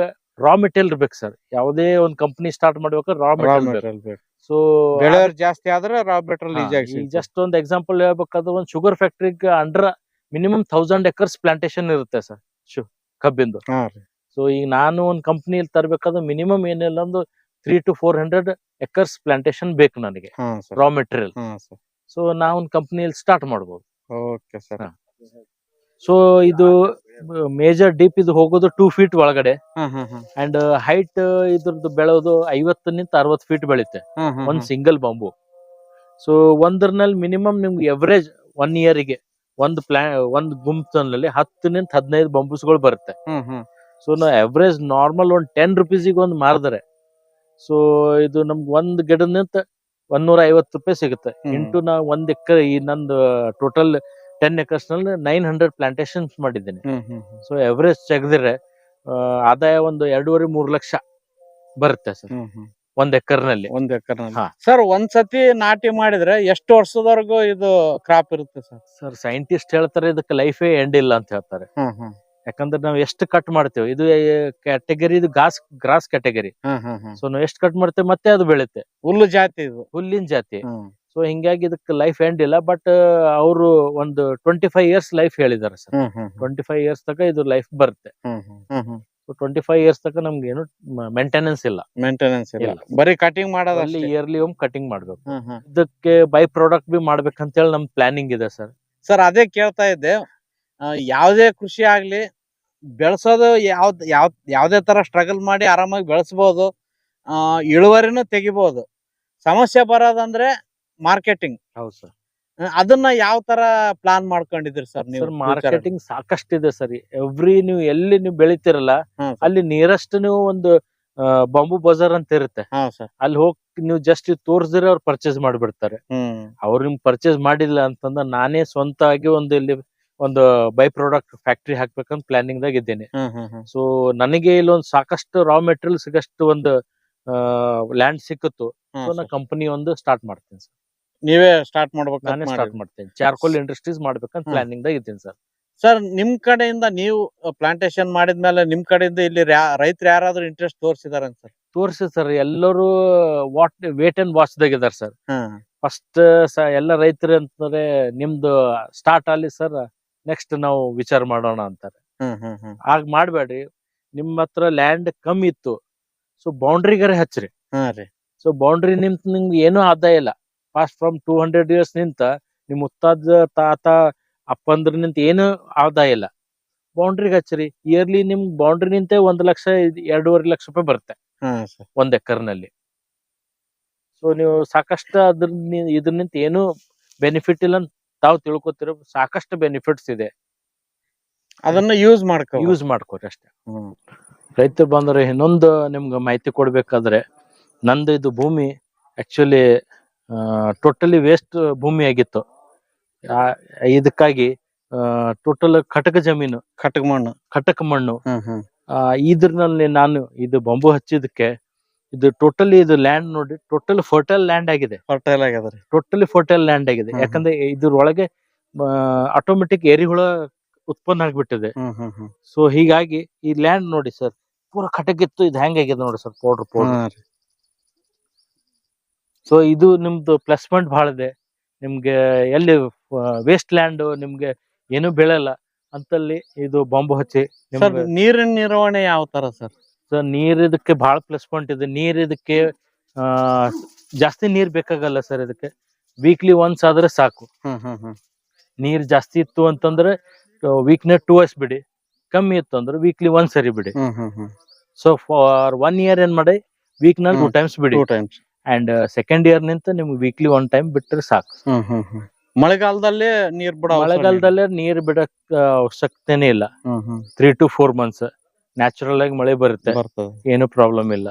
ರಾ ಮೆಟೀರಿಯಲ್ ಇರ್ಬೇಕು ಸರ್ ಯಾವುದೇ ಒಂದು ಕಂಪನಿ ಸ್ಟಾರ್ಟ್ ಮಾಡ್ಬೇಕು ರಾ ಮೆಟೀರಿಯಲ್ ಸೊ ಜಾಸ್ತಿ ಆದ್ರೆ ರಾ ಮೆಟೀರಿಯಲ್ ಜಸ್ಟ್ ಒಂದು ಎಕ್ಸಾಂಪಲ್ ಹೇಳ್ಬೇಕಾದ್ರೆ ಒಂದು sugar ಫ್ಯಾಕ್ಟ್ರಿಗೆ under minimum thousand acres plantation ಇರುತ್ತೆ ಸರ್ ಶು ಕಬ್ಬಿಂದು. ಸೊ ಈಗ ನಾನು ಒಂದು ಕಂಪ್ನಿಯಲ್ಲಿ ತರಬೇಕಾದ್ರೆ ಮಿನಿಮಮ್ ಏನಿಲ್ಲ ಒಂದು three to four hundred acres plantation ಬೇಕು ನನಗೆ ರಾ ಮೆಟೀರಿಯಲ್ ಸೊ ನಾವು ಒಂದು ಕಂಪ್ನಿಯಲ್ಲಿ ಸ್ಟಾರ್ಟ್ ಮಾಡ್ಬೋದು. Okay sir. ಸೊ ಇದು ಮೇಜರ್ ಡೀಪ್ ಇದು ಹೋಗೋದು ಟೂ ಫೀಟ್ ಒಳಗಡೆ. ಅಂಡ್ ಹೈಟ್ ಇದ್ರದ್ದು ಬೆಳೆಯೋದು ಐವತ್ತನಿಂದ ಅರವತ್ತು ಫೀಟ್ ಬೆಳೆಯುತ್ತೆ ಹಾ ಒಂದ್ ಸಿಂಗಲ್ ಬಾಂಬು ಸೊ ಒಂದ್ರಲ್ಲಿ ಮಿನಿಮಮ್ ನಿಮ್ಗೆ ಎವರೇಜ್ ಒನ್ ಇಯರಿಗೆ ಒಂದು ಪ್ಲಾ ಒಂದ್ ಗುಂಪಲ್ಲಿ ಹತ್ತನಿಂದ ಹದಿನೈದು ಬಂಬೂಸ್ಗಳು ಬರುತ್ತೆ. ಸೊ ನಾವು ಅವರೇಜ್ ನಾರ್ಮಲ್ ಒಂದ್ ಟೆನ್ ರುಪೀಸಿಗೆ ಒಂದ್ ಮಾರಿದ್ರೆ. ಸೊ ಇದು ನಮ್ಗೆ ಒಂದ್ ಗಿಡನಿಂತ ಒಂದೂರ ಐವತ್ತು ರೂಪಾಯಿ ಸಿಗುತ್ತೆ. ಇಂಟು ನಾ ಒಂದ್ ಎಕರೆ ಈ ನಂದು ಟೋಟಲ್ ಟೆನ್ ಎಕರ್ಸ್ನಲ್ಲಿ ನೈನ್ ಹಂಡ್ರೆಡ್ ಪ್ಲಾಂಟೇಶನ್ಸ್ ಮಾಡಿದ್ದೀನಿ ಸೊ ಎವರೇಜ್ ತೆಗೆದ್ರೆ ಆದಾಯ ಒಂದು ಎರಡೂವರೆ ಮೂರು ಲಕ್ಷ ಬರುತ್ತೆ ಸರ್. ಒಂದ್ ಎಕರ್ನಲ್ಲಿ. ಒಂದ್ ಎಕರ್ ಹಾ. ಸರ್ ಒಂದ್ಸತಿ ನಾಟಿ ಮಾಡಿದ್ರೆ ಎಷ್ಟು ವರ್ಷದವರೆಗೂ ಇದು ಕ್ರಾಪ್ ಇರುತ್ತೆ ಸರ್ ಸರ್ ಸೈಂಟಿಸ್ಟ್ ಹೇಳ್ತಾರೆ ಇದಕ್ಕೆ ಲೈಫೇ ಎಂಡ್ ಇಲ್ಲ ಅಂತ ಹೇಳ್ತಾರೆ. ಹ್ಮ್ ಹ್ಮ್. ಯಾಕಂದ್ರೆ ನಾವು ಎಷ್ಟು ಕಟ್ ಮಾಡ್ತೇವೆ? ಇದು ಕ್ಯಾಟಗರಿ ಇದು grass grass category hmm hmm hmm. So ನಾವು ಎಷ್ಟು ಕಟ್ ಮಾಡ್ತೇವೆ ಮತ್ತೆ ಅದು ಬೆಳೆಯುತ್ತೆ. ಹುಲ್ಲು ಜಾತಿ ಇದು. ಹುಲ್ಲಿನ ಜಾತಿ. ಹ್ಮ್. ಸೊ ಹಿಂಗಾಗಿ ಇದಕ್ಕೆ ಲೈಫ್ ಎಂಡ್ ಇಲ್ಲ ಬಟ್ ಅವರು ಒಂದು ಟ್ವೆಂಟಿ ಫೈವ್ ಇಯರ್ಸ್ ಲೈಫ್ ಹೇಳಿದ್ದಾರೆ sir hmm hmm twenty five years ತನಕ ಇದು ಲೈಫ್ ಬರುತ್ತೆ. Hmm hmm hmm hmm. So twenty five years ತನಕ ನಮ್ಗೆ ಏನು ಮೇಂಟೆನೆನ್ಸ್ ಇಲ್ಲ. ಮೇಂಟೆನೆನ್ಸ್ ಇಲ್ಲ. ಇಲ್ಲ. ಬರೀ ಕಟಿಂಗ್ ಮಾಡೋದು ಅಲ್ಲಿ ಇಯರ್ಲಿ ಒಮ್ಮೆ ಕಟಿಂಗ್ ಮಾಡ್ಬೇಕು. ಇದಕ್ಕೆ ಬೈ ಪ್ರಾಡಕ್ಟ್ ಬಿ ಮಾಡ್ಬೇಕಂತೇಳಿ ನಮ್ ಪ್ಲಾನಿಂಗ್ ಇದೆ ಸರ್ ಸರ್ ಅದೇ ಕೇಳ್ತಾ ಇದ್ದೆ. ಆ, ಯಾವುದೇ ಕೃಷಿ ಆಗ್ಲಿ ಬೆಳೆಸೋದು ಯಾವ್ದ್ ಯಾವ್ ಯಾವ್ದೇ ತರ ಸ್ಟ್ರಗಲ್ ಮಾಡಿ ಆರಾಮಾಗಿ ಬೆಳೆಸ್ಬೋದು. ಆ ಇಳುವರಿನೂ ತೆಗಿಬಹುದು ಸಮಸ್ಯೆ ಬರೋದಂದ್ರೆ ಮಾರ್ಕೆಟಿಂಗ್ ಹೌದು ಸರ್ ಅದನ್ನ ಯಾವ ತರ ಪ್ಲಾನ್ ಮಾಡ್ಕೊಂಡಿದ್ರಿ ಸರ್ ನೀವು ಸರ್ ಮಾರ್ಕೆಟಿಂಗ್ ಸಾಕಷ್ಟು ಇದೆ ಸರ್. ಎವ್ರಿ ನೀವು ಎಲ್ಲಿ ನೀವು ಬೆಳಿತಿರಲ್ಲ. ಅಲ್ಲಿ ನಿಯರೆಸ್ಟ್ ನೀವು ಒಂದು ಬಾಂಬು ಬಜಾರ್ ಅಂತ ಇರುತ್ತೆ. ಅಲ್ಲಿ ಹೋಗಿ ನೀವು ಜಸ್ಟ್ ತೋರಿಸಿದ್ರೆ ಅವ್ರು ಪರ್ಚೇಸ್ ಮಾಡಿಬಿಡ್ತಾರೆ. ಅವ್ರು ನಿಮ್ ಪರ್ಚೇಸ್ ಮಾಡಿಲ್ಲ ಅಂತಂದ್ರೆ ನಾನೇ ಸ್ವಂತವಾಗಿ ಒಂದು ಇಲ್ಲಿ ಒಂದು ಬೈ ಪ್ರಾಡಕ್ಟ್ ಫ್ಯಾಕ್ಟ್ರಿ ಹಾಕ್ಬೇಕಂತ ಪ್ಲಾನಿಂಗ್ ದಾಗ ಇದ್ದೇನೆ. ಸೊ ನನಗೆ ಇಲ್ಲೊಂದು ಸಾಕಷ್ಟು ರಾ ಮೆಟೀರಿಯಲ್ ಸಿಗಷ್ಟು ಒಂದು ಲ್ಯಾಂಡ್ ಸಿಕ್ಕಿತ್ತು. ಸೊ ನಾ ಕಂಪನಿ ಒಂದು ಸ್ಟಾರ್ಟ್ ಮಾಡ್ತೀನಿ ಸರ್. ನೀವೇ ಸ್ಟಾರ್ಟ್ ಮಾಡ್ಬೇಕು ನಾನೇ ಸ್ಟಾರ್ಟ್ ಮಾಡ್ತೀನಿ. ಚಾರ್ಕೋಲ್ ಇಂಡಸ್ಟ್ರೀಸ್ ಮಾಡ್ಬೇಕಂತ. ಪ್ಲಾನಿಂಗ್ ದಾಗ ಇದ್ದೀನಿ ಸರ್. ಸರ್ ನಿಮ್ ಕಡೆಯಿಂದ ನೀವು ಪ್ಲಾಂಟೇಶನ್ ಮಾಡಿದ್ಮೇಲೆ ನಿಮ್ ಕಡೆಯಿಂದ ಇಲ್ಲಿ ರೈತರು ಯಾರಾದ್ರೂ ಇಂಟ್ರೆಸ್ಟ್ ತೋರಿಸಿದಾರ ಸರ್ ತೋರಿಸಿ ಸರ್ ಎಲ್ಲರೂ ವಾಟ್ ವೇಟ್ ಅಂಡ್ ವಾಚ್ ದಾಗ ಇದಾರೆ ಸರ್ ಫಸ್ಟ್ ಎಲ್ಲ ರೈತರು ಅಂತಂದ್ರೆ ನಿಮ್ದು ಸ್ಟಾರ್ಟ್ ಅಲ್ಲಿ ಸರ್ ನೆಕ್ಸ್ಟ್ ನಾವು ವಿಚಾರ ಮಾಡೋಣ ಅಂತಾರೆ. ಆಗ ಮಾಡ್ಬೇಡ್ರಿ. ನಿಮ್ ನಿಮ್ಮ ಹತ್ರ ಲ್ಯಾಂಡ್ ಕಮ್ಮಿ ಇತ್ತು. ಸೊ ಬೌಂಡ್ರಿಗಾರೆ ಹಚ್ಚ್ರಿ. ಸೊ ಬೌಂಡ್ರಿ ನಿಮ್ ನಿಮ್ಗೆ ಏನೂ ಆದಾಯ ಇಲ್ಲ. Fast from two hundred years ನಿಂತ ನಿಮ್ ಮುತ್ತಾದ ತಾತ ಅಪ್ಪಂದ್ರ ನಿಂತ ಏನು ಆದಾಯ ಇಲ್ಲ. ಬೌಂಡ್ರಿಗೆ ಹಚ್ಚಿರಿ. ಇಯರ್ಲಿ ನಿಮ್ ಬೌಂಡ್ರಿ ನಿಂತೆ ಒಂದ್ ಲಕ್ಷ ಎರಡೂವರೆ ಲಕ್ಷ ರೂಪಾಯಿ ಬರುತ್ತೆ. ಒಂದ್ ಎಕರ್ನಲ್ಲಿ. ಸೊ ನೀವು ಸಾಕಷ್ಟು ಅದ್ರ ಇದ್ರ ನಿಂತ ಏನು ಬೆನಿಫಿಟ್ ಇಲ್ಲ ಅಂತ ತಾವು ತಿಳ್ಕೊತಿರೋ ಸಾಕಷ್ಟು ಬೆನಿಫಿಟ್ಸ್ ಇದೆ. ಅದನ್ನ ಯೂಸ್ ಮಾಡ್ಕೊ ಯೂಸ್ ಮಾಡ್ಕೋರಿ ಅಷ್ಟೇ. ರೈತರು ಬಂದ್ರೆ ಇನ್ನೊಂದು ನಿಮ್ಗೆ ಮಾಹಿತಿ ಕೊಡ್ಬೇಕಾದ್ರೆ ನಂದು ಇದು ಭೂಮಿ ಆಕ್ಚುಲಿ ಟೋಟಲಿ ವೇಸ್ಟ್ ಭೂಮಿ ಆಗಿತ್ತು. ಇದಕ್ಕಾಗಿ ಟೋಟಲ್ ಕಟಕ ಜಮೀನು ಕಟಕ ಮಣ್ಣು. ಕಟಕ ಮಣ್ಣು. ಇದ್ರಲ್ಲಿ ನಾನು ಇದು ಬಂಬು ಹಚ್ಚಿದಕ್ಕೆ ಇದು ಟೋಟಲಿ ಇದು ಲ್ಯಾಂಡ್ ನೋಡಿ ಟೋಟಲ್ ಫರ್ಟೈಲ್ ಲ್ಯಾಂಡ್ ಆಗಿದೆ. ಫರ್ಟೈಲ್ ಆಗಿದೆ ಟೋಟಲಿ ಫರ್ಟೈಲ್ ಲ್ಯಾಂಡ್ ಆಗಿದೆ. ಯಾಕಂದ್ರೆ ಇದ್ರೊಳಗೆ ಆಟೋಮೆಟಿಕ್ ಎರಿಹುಳ ಉತ್ಪನ್ನ ಆಗ್ಬಿಟ್ಟಿದೆ. ಸೊ ಹೀಗಾಗಿ ಈ ಲ್ಯಾಂಡ್ ನೋಡಿ ಸರ್ ಪೂರ ಕಟಕಿತ್ತು ಇದು ಹೆಂಗಾಗಿದೆ ನೋಡಿ ಸರ್ ಪೌಡ್ರ್ ಪೌಡರ್. ಸೊ ಇದು ನಿಮ್ದು ಪ್ಲಸ್ ಪಾಯಿಂಟ್ ಬಹಳ ಇದೆ. ನಿಮ್ಗೆ ಎಲ್ಲಿ ವೇಸ್ಟ್ ಲ್ಯಾಂಡ್ ನಿಮ್ಗೆ ಏನು ಬೆಳೆಯಲ್ಲ. ಅಂತಲ್ಲಿ ಇದು ಬಾಂಬು ಹಚ್ಚಿ ನೀರಿನ ನಿರ್ವಹಣೆ ಯಾವ ತರ ಸರ್ ಸೊ ನೀರ್ ಇದಕ್ಕೆ ಬಹಳ ಪ್ಲಸ್ ಪಾಯಿಂಟ್ ಇದೆ. ನೀರ್ ಇದಕ್ಕೆ ಆ, ಜಾಸ್ತಿ ನೀರ್ ಬೇಕಾಗಲ್ಲ ಸರ್ ಇದಕ್ಕೆ. ವೀಕ್ಲಿ ಒನ್ಸ್ ಆದ್ರೆ ಸಾಕು. ನೀರ್ ಜಾಸ್ತಿ ಇತ್ತು ಅಂತಂದ್ರೆ ವೀಕ್ನ ಟೂ ಅವರ್ಸ್ ಬಿಡಿ. ಕಮ್ಮಿ ಇತ್ತು ಅಂದ್ರೆ ವೀಕ್ಲಿ ಒನ್ ಸರಿ ಬಿಡಿ. ಸೊ ಫಾರ್ ಒನ್ ಇಯರ್ ಏನ್ ಮಾಡಿ ವೀಕ್ನಲ್ಲಿ ಟೂ ಟೈಮ್ಸ್ ಬಿಡಿ. Two times and second year ನಿಂತ ನಿಮ್ಗೆ ವೀಕ್ಲಿ ಒನ್ ಟೈಮ್ ಬಿಟ್ಟರೆ ಸಾಕು. ಹ್ಮ್ ಹ್ಮ್ ಹ್ಮ್. ಮಳೆಗಾಲದಲ್ಲಿ ನೀರ್ ಬಿಡ ಮಳೆಗಾಲದಲ್ಲೇ ನೀರ್ ಬಿಡಕ್ ಅವಶ್ಯಕತೆನೇ ಇಲ್ಲ. Three to four months natural ಆಗಿ ಮಳೆ ಬರುತ್ತೆ. ಏನು ಪ್ರಾಬ್ಲಮ್ ಇಲ್ಲ.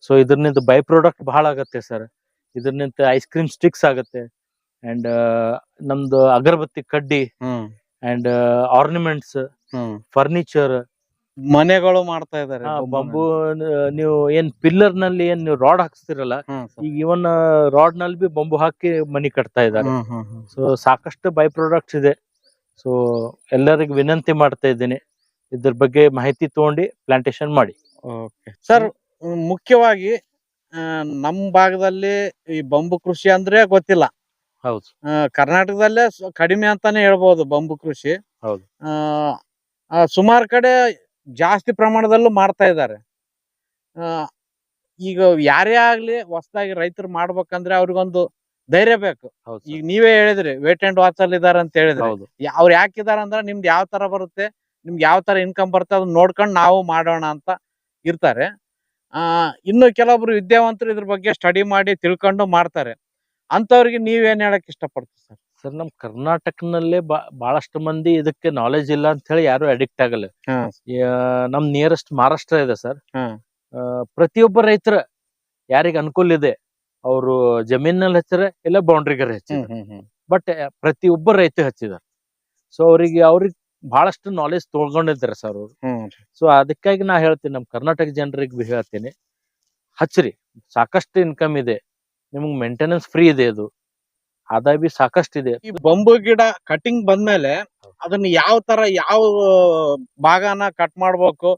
ಸೊ ಇದ್ರಿಂದ ಬೈ ಪ್ರಾಡಕ್ಟ್ ಬಹಳ ಆಗತ್ತೆ ಸರ್ ಇದ್ರನಿಂದ ಐಸ್ ಕ್ರೀಮ್ ಸ್ಟಿಕ್ಸ್ ಆಗತ್ತೆ. ಅಂಡ್ ನಮ್ದು ಅಗರಬತ್ತಿ ಕಡ್ಡಿ ಅಂಡ್ ಆರ್ನಿಮೆಂಟ್ಸ್ ಫರ್ನಿಚರ್ ಮನೆಗಳು ಮಾಡ್ತಾ ಇದಾರೆ ಬಂಬು ನೀವು ಏನ್ ಪಿಲ್ಲರ್ನಲ್ಲಿ ಏನ್ ನೀವು ರಾಡ್ ಹಾಕ್ಸ್ತಿರಲ್ಲ. ಈಗ ಇವನ್ ರಾಡ್ನಲ್ಲಿ ಬಿ ಬಂಬು ಹಾಕಿ ಮನಿ ಕಟ್ತಾ ಇದ್ದಾರೆ. ಸೊ ಸಾಕಷ್ಟು ಬೈ ಪ್ರಾಡಕ್ಟ್ಸ್ ಇದೆ. ಸೊ ಎಲ್ಲರಿಗೂ ವಿನಂತಿ ಮಾಡ್ತಾ ಇದ್ದೀನಿ. ಇದ್ರ ಬಗ್ಗೆ ಮಾಹಿತಿ ತಗೊಂಡು ಪ್ಲಾಂಟೇಶನ್ ಮಾಡಿ. ಓಕೆ ಸರ್ ಮುಖ್ಯವಾಗಿ ನಮ್ ಭಾಗದಲ್ಲಿ ಈ ಬಂಬು ಕೃಷಿ ಅಂದ್ರೆ ಗೊತ್ತಿಲ್ಲ. ಹೌದು. ಕರ್ನಾಟಕದಲ್ಲೇ ಕಡಿಮೆ ಅಂತಾನೆ ಹೇಳ್ಬೋದು ಬಂಬು ಕೃಷಿ. ಹೌದು. ಸುಮಾರು ಕಡೆ ಜಾಸ್ತಿ ಪ್ರಮಾಣದಲ್ಲೂ ಮಾಡ್ತಾ ಇದ್ದಾರೆ. ಈಗ ಯಾರೇ ಆಗ್ಲಿ ಹೊಸದಾಗಿ ರೈತರು ಮಾಡ್ಬೇಕಂದ್ರೆ ಅವ್ರಿಗೊಂದು ಧೈರ್ಯ ಬೇಕು. ಈಗ ನೀವೇ ಹೇಳಿದ್ರಿ ವೇಟ್ ಅಂಡ್ ವಾಚ್ ಅಲ್ಲಿ ಇದಾರೆ ಅಂತ ಹೇಳಿದ್ರಿ. ಅವ್ರು ಯಾಕಿದಾರ ಅಂದ್ರೆ ನಿಮ್ದು ಯಾವ ತರ ಬರುತ್ತೆ ನಿಮ್ಗೆ ಯಾವ ತರ ಇನ್ಕಮ್ ಬರುತ್ತೆ ಅದನ್ನ ನೋಡ್ಕೊಂಡು ನಾವು ಮಾಡೋಣ ಅಂತ ಇರ್ತಾರೆ. ಆ ಇನ್ನು ಕೆಲವೊಬ್ರು ವಿದ್ಯಾವಂತರು ಇದ್ರ ಬಗ್ಗೆ ಸ್ಟಡಿ ಮಾಡಿ ತಿಳ್ಕೊಂಡು ಮಾಡ್ತಾರೆ. ಅಂತವ್ರಿಗೆ ನೀವೇನ್ ಹೇಳಕ್ ಇಷ್ಟಪಡ್ತೀರಿ ಸರ್? ಸರ್ ನಮ್ ಕರ್ನಾಟಕನಲ್ಲೇ ಬಹಳಷ್ಟು ಮಂದಿ ಇದಕ್ಕೆ ನಾಲೆಜ್ ಇಲ್ಲ ಅಂತ ಹೇಳಿ ಯಾರು ಅಡಿಕ್ಟ್ ಆಗಲ್ಲ. ನಮ್ ನಿಯರೆಸ್ಟ್ ಮಹಾರಾಷ್ಟ್ರ ಇದೆ ಸರ್. ಪ್ರತಿಯೊಬ್ಬ ರೈತರ ಯಾರಿಗ ಅನುಕೂಲ ಇದೆ ಅವರು ಜಮೀನಲ್ಲಿ ಹಚ್ಚಾರೆ ಇಲ್ಲ ಬೌಂಡ್ರಿಗರ್ ಹಚ್ಚಿದ್ದಾರೆ ಬಟ್ ಪ್ರತಿಯೊಬ್ಬ ರೈತ ಹಚ್ಚಿದಾರೆ. ಸೊ ಅವರಿಗೆ ಅವ್ರಿಗೆ ಬಹಳಷ್ಟು ನಾಲೆಜ್ ತೊಳ್ಕೊಂಡಿದ್ದಾರೆ ಸರ್ ಅವರು. ಸೊ ಅದಕ್ಕಾಗಿ ನಾ ಹೇಳ್ತೀನಿ ನಮ್ಮ ಕರ್ನಾಟಕ ಜನರಿಗೆ ಬಿ ಹೇಳ್ತೀನಿ ಹಚ್ಚರಿ ಸಾಕಷ್ಟು ಇನ್ಕಮ್ ಇದೆ ನಿಮ್ಗೆ ಮೇಂಟೆನೆನ್ಸ್ ಫ್ರೀ ಇದೆ ಇದು. ಆದಾಯ ಬಿ ಸಾಕಷ್ಟು ಇದೆ ಈ ಬಂಬು ಗಿಡ ಕಟಿಂಗ್ ಬಂದ್ಮೇಲೆ ಅದನ್ನ ಯಾವ ತರ ಯಾವ ಭಾಗನ ಕಟ್ ಮಾಡ್ಬೇಕು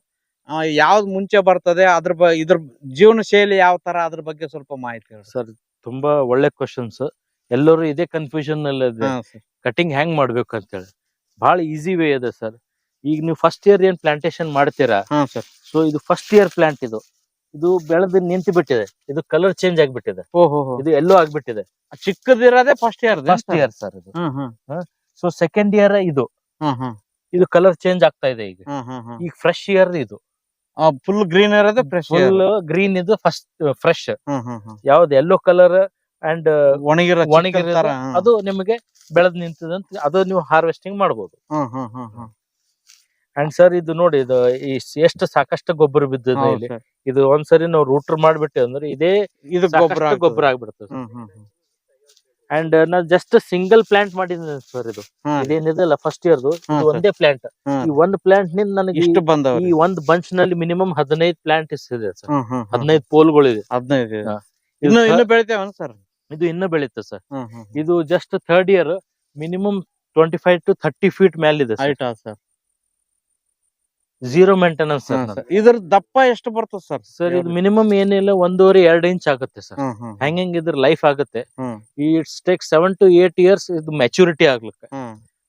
ಯಾವ್ದ್ ಮುಂಚೆ ಬರ್ತದೆ ಅದ್ರ ಇದ್ರ ಜೀವನ ಶೈಲಿ ಯಾವ ತರ ಅದ್ರ ಬಗ್ಗೆ ಸ್ವಲ್ಪ ಮಾಹಿತಿ ಹೇಳಿ. ಸರ್ ತುಂಬಾ ಒಳ್ಳೆ ಕ್ವಶನ್ಸ್ ಎಲ್ಲರೂ ಇದೇ ಕನ್ಫ್ಯೂಷನ್ನಲ್ಲಿ ಕಟಿಂಗ್ ಹೆಂಗ್ ಮಾಡ್ಬೇಕು ಅಂತೇಳಿ ಬಹಳ ಈಸಿ ವೇ ಇದೆ ಸರ್. ಈಗ ನೀವು ಫಸ್ಟ್ ಇಯರ್ ಏನ್ ಪ್ಲಾಂಟೇಶನ್ ಮಾಡ್ತೀರಾ? ಸೊ ಇದು ಫಸ್ಟ್ ಇಯರ್ ಪ್ಲಾಂಟ್ ಇದು. ಇದು ಬೆಳೆದು ನಿಂತು ಬಿಟ್ಟಿದೆ ಇದು ಕಲರ್ ಚೇಂಜ್ ಆಗ್ಬಿಟ್ಟಿದೆ. ಇದು ಎಲ್ಲೋ ಆಗ್ಬಿಟ್ಟಿದೆ. ಚಿಕ್ಕದಿರೋದೇ first year first year sir ಇದು. ಸೊ ಸೆಕೆಂಡ್ ಇಯರ್ ಇದು. ಇದು ಕಲರ್ ಚೇಂಜ್ ಆಗ್ತಾ ಇದೆ ಈಗ. ಈಗ ಫ್ರೆಶ್ ಇಯರ್ ಇದು. ಫುಲ್ ಗ್ರೀನ್ ಇರೋದೇ ಫ್ರೆಶ್ ಫುಲ್ ಗ್ರೀನ್ ಇದು ಫಸ್ಟ್ ಫ್ರೆಶ್ ಯಾವ್ದು ಎಲ್ಲೋ ಕಲರ್ ಅಂಡ್ ಒಣಗಿರೋ ಚಿಕ್ಕದ್ ಅದು ನಿಮಗೆ ಬೆಳೆದ್ ನಿಂತದಂತ ಅದು ನೀವು ಹಾರ್ವೆಸ್ಟಿಂಗ್ ಮಾಡಬಹುದು ಅಂಡ್ ಸರ್ ಇದು ನೋಡಿ ಇದು ಎಷ್ಟು ಸಾಕಷ್ಟು ಗೊಬ್ಬರ ಬಿದ್ದಿದೆ ಇಲ್ಲಿ. ಇದು ಒಂದ್ಸರಿ ನಾವು ರೂಟರ್ ಮಾಡ್ಬಿಟ್ಟೆ ಅಂದ್ರೆ ಇದೇ ಇದು ಗೊಬ್ಬರ ಗೊಬ್ಬರ ಆಗ್ಬಿಡ್ತದೆ ಅಂಡ್ ನಾ ಜಸ್ಟ್ ಸಿಂಗಲ್ ಪ್ಲಾಂಟ್ ಮಾಡಿದ್ದೀನಿ ಸರ್ ಇದು. ಇದೇನಿದೆಲ್ಲ ಫಸ್ಟ್ ಇಯರ್ದು ಇದು ಒಂದೇ ಪ್ಲಾಂಟ್ ಈ ಒಂದ್ ಪ್ಲಾಂಟ್ನಿಂದ ನನಗೆ ಈ- ಇಷ್ಟು ಬಂದವ್ರಿ ಈ ಒಂದ್ ಬಂಚ್ನಲ್ಲಿ ಮಿನಿಮಮ್ ಹದಿನೈದು ಪ್ಲಾಂಟ್ ಇದೆ ಸರ್. ಹದಿನೈದು ಪೋಲ್ಗಳಿದೆ ಹದಿನೈದು. ಇನ್ನು ಬೆಳಿತೇವನ್ ಸರ್? ಇದು ಇನ್ನು ಬೆಳೀತ ಸರ್. ಇದು just third year minimum twenty five to thirty feet ಮೇಲಿದೆ ಸರ್? ಝೀರೋ ಮೇಂಟೆನೆನ್ಸ್ ಇದ್ರ ದಪ್ಪ ಎಷ್ಟು ಬರ್ತದೆ ಸರ್ ಸರ್ ಇದು ಮಿನಿಮಮ್ ಏನಿಲ್ಲ ಒಂದೂವರೆ ಎರಡು ಇಂಚ್ ಆಗುತ್ತೆ ಸರ್ ಹೆಂಗ ಹೆಂಗ್ ಇದ್ರ ಲೈಫ್ ಆಗುತ್ತೆ. It's take seven to eight years ಇದು ಮೆಚುರಿಟಿ ಆಗ್ಲಿಕ್ಕೆ.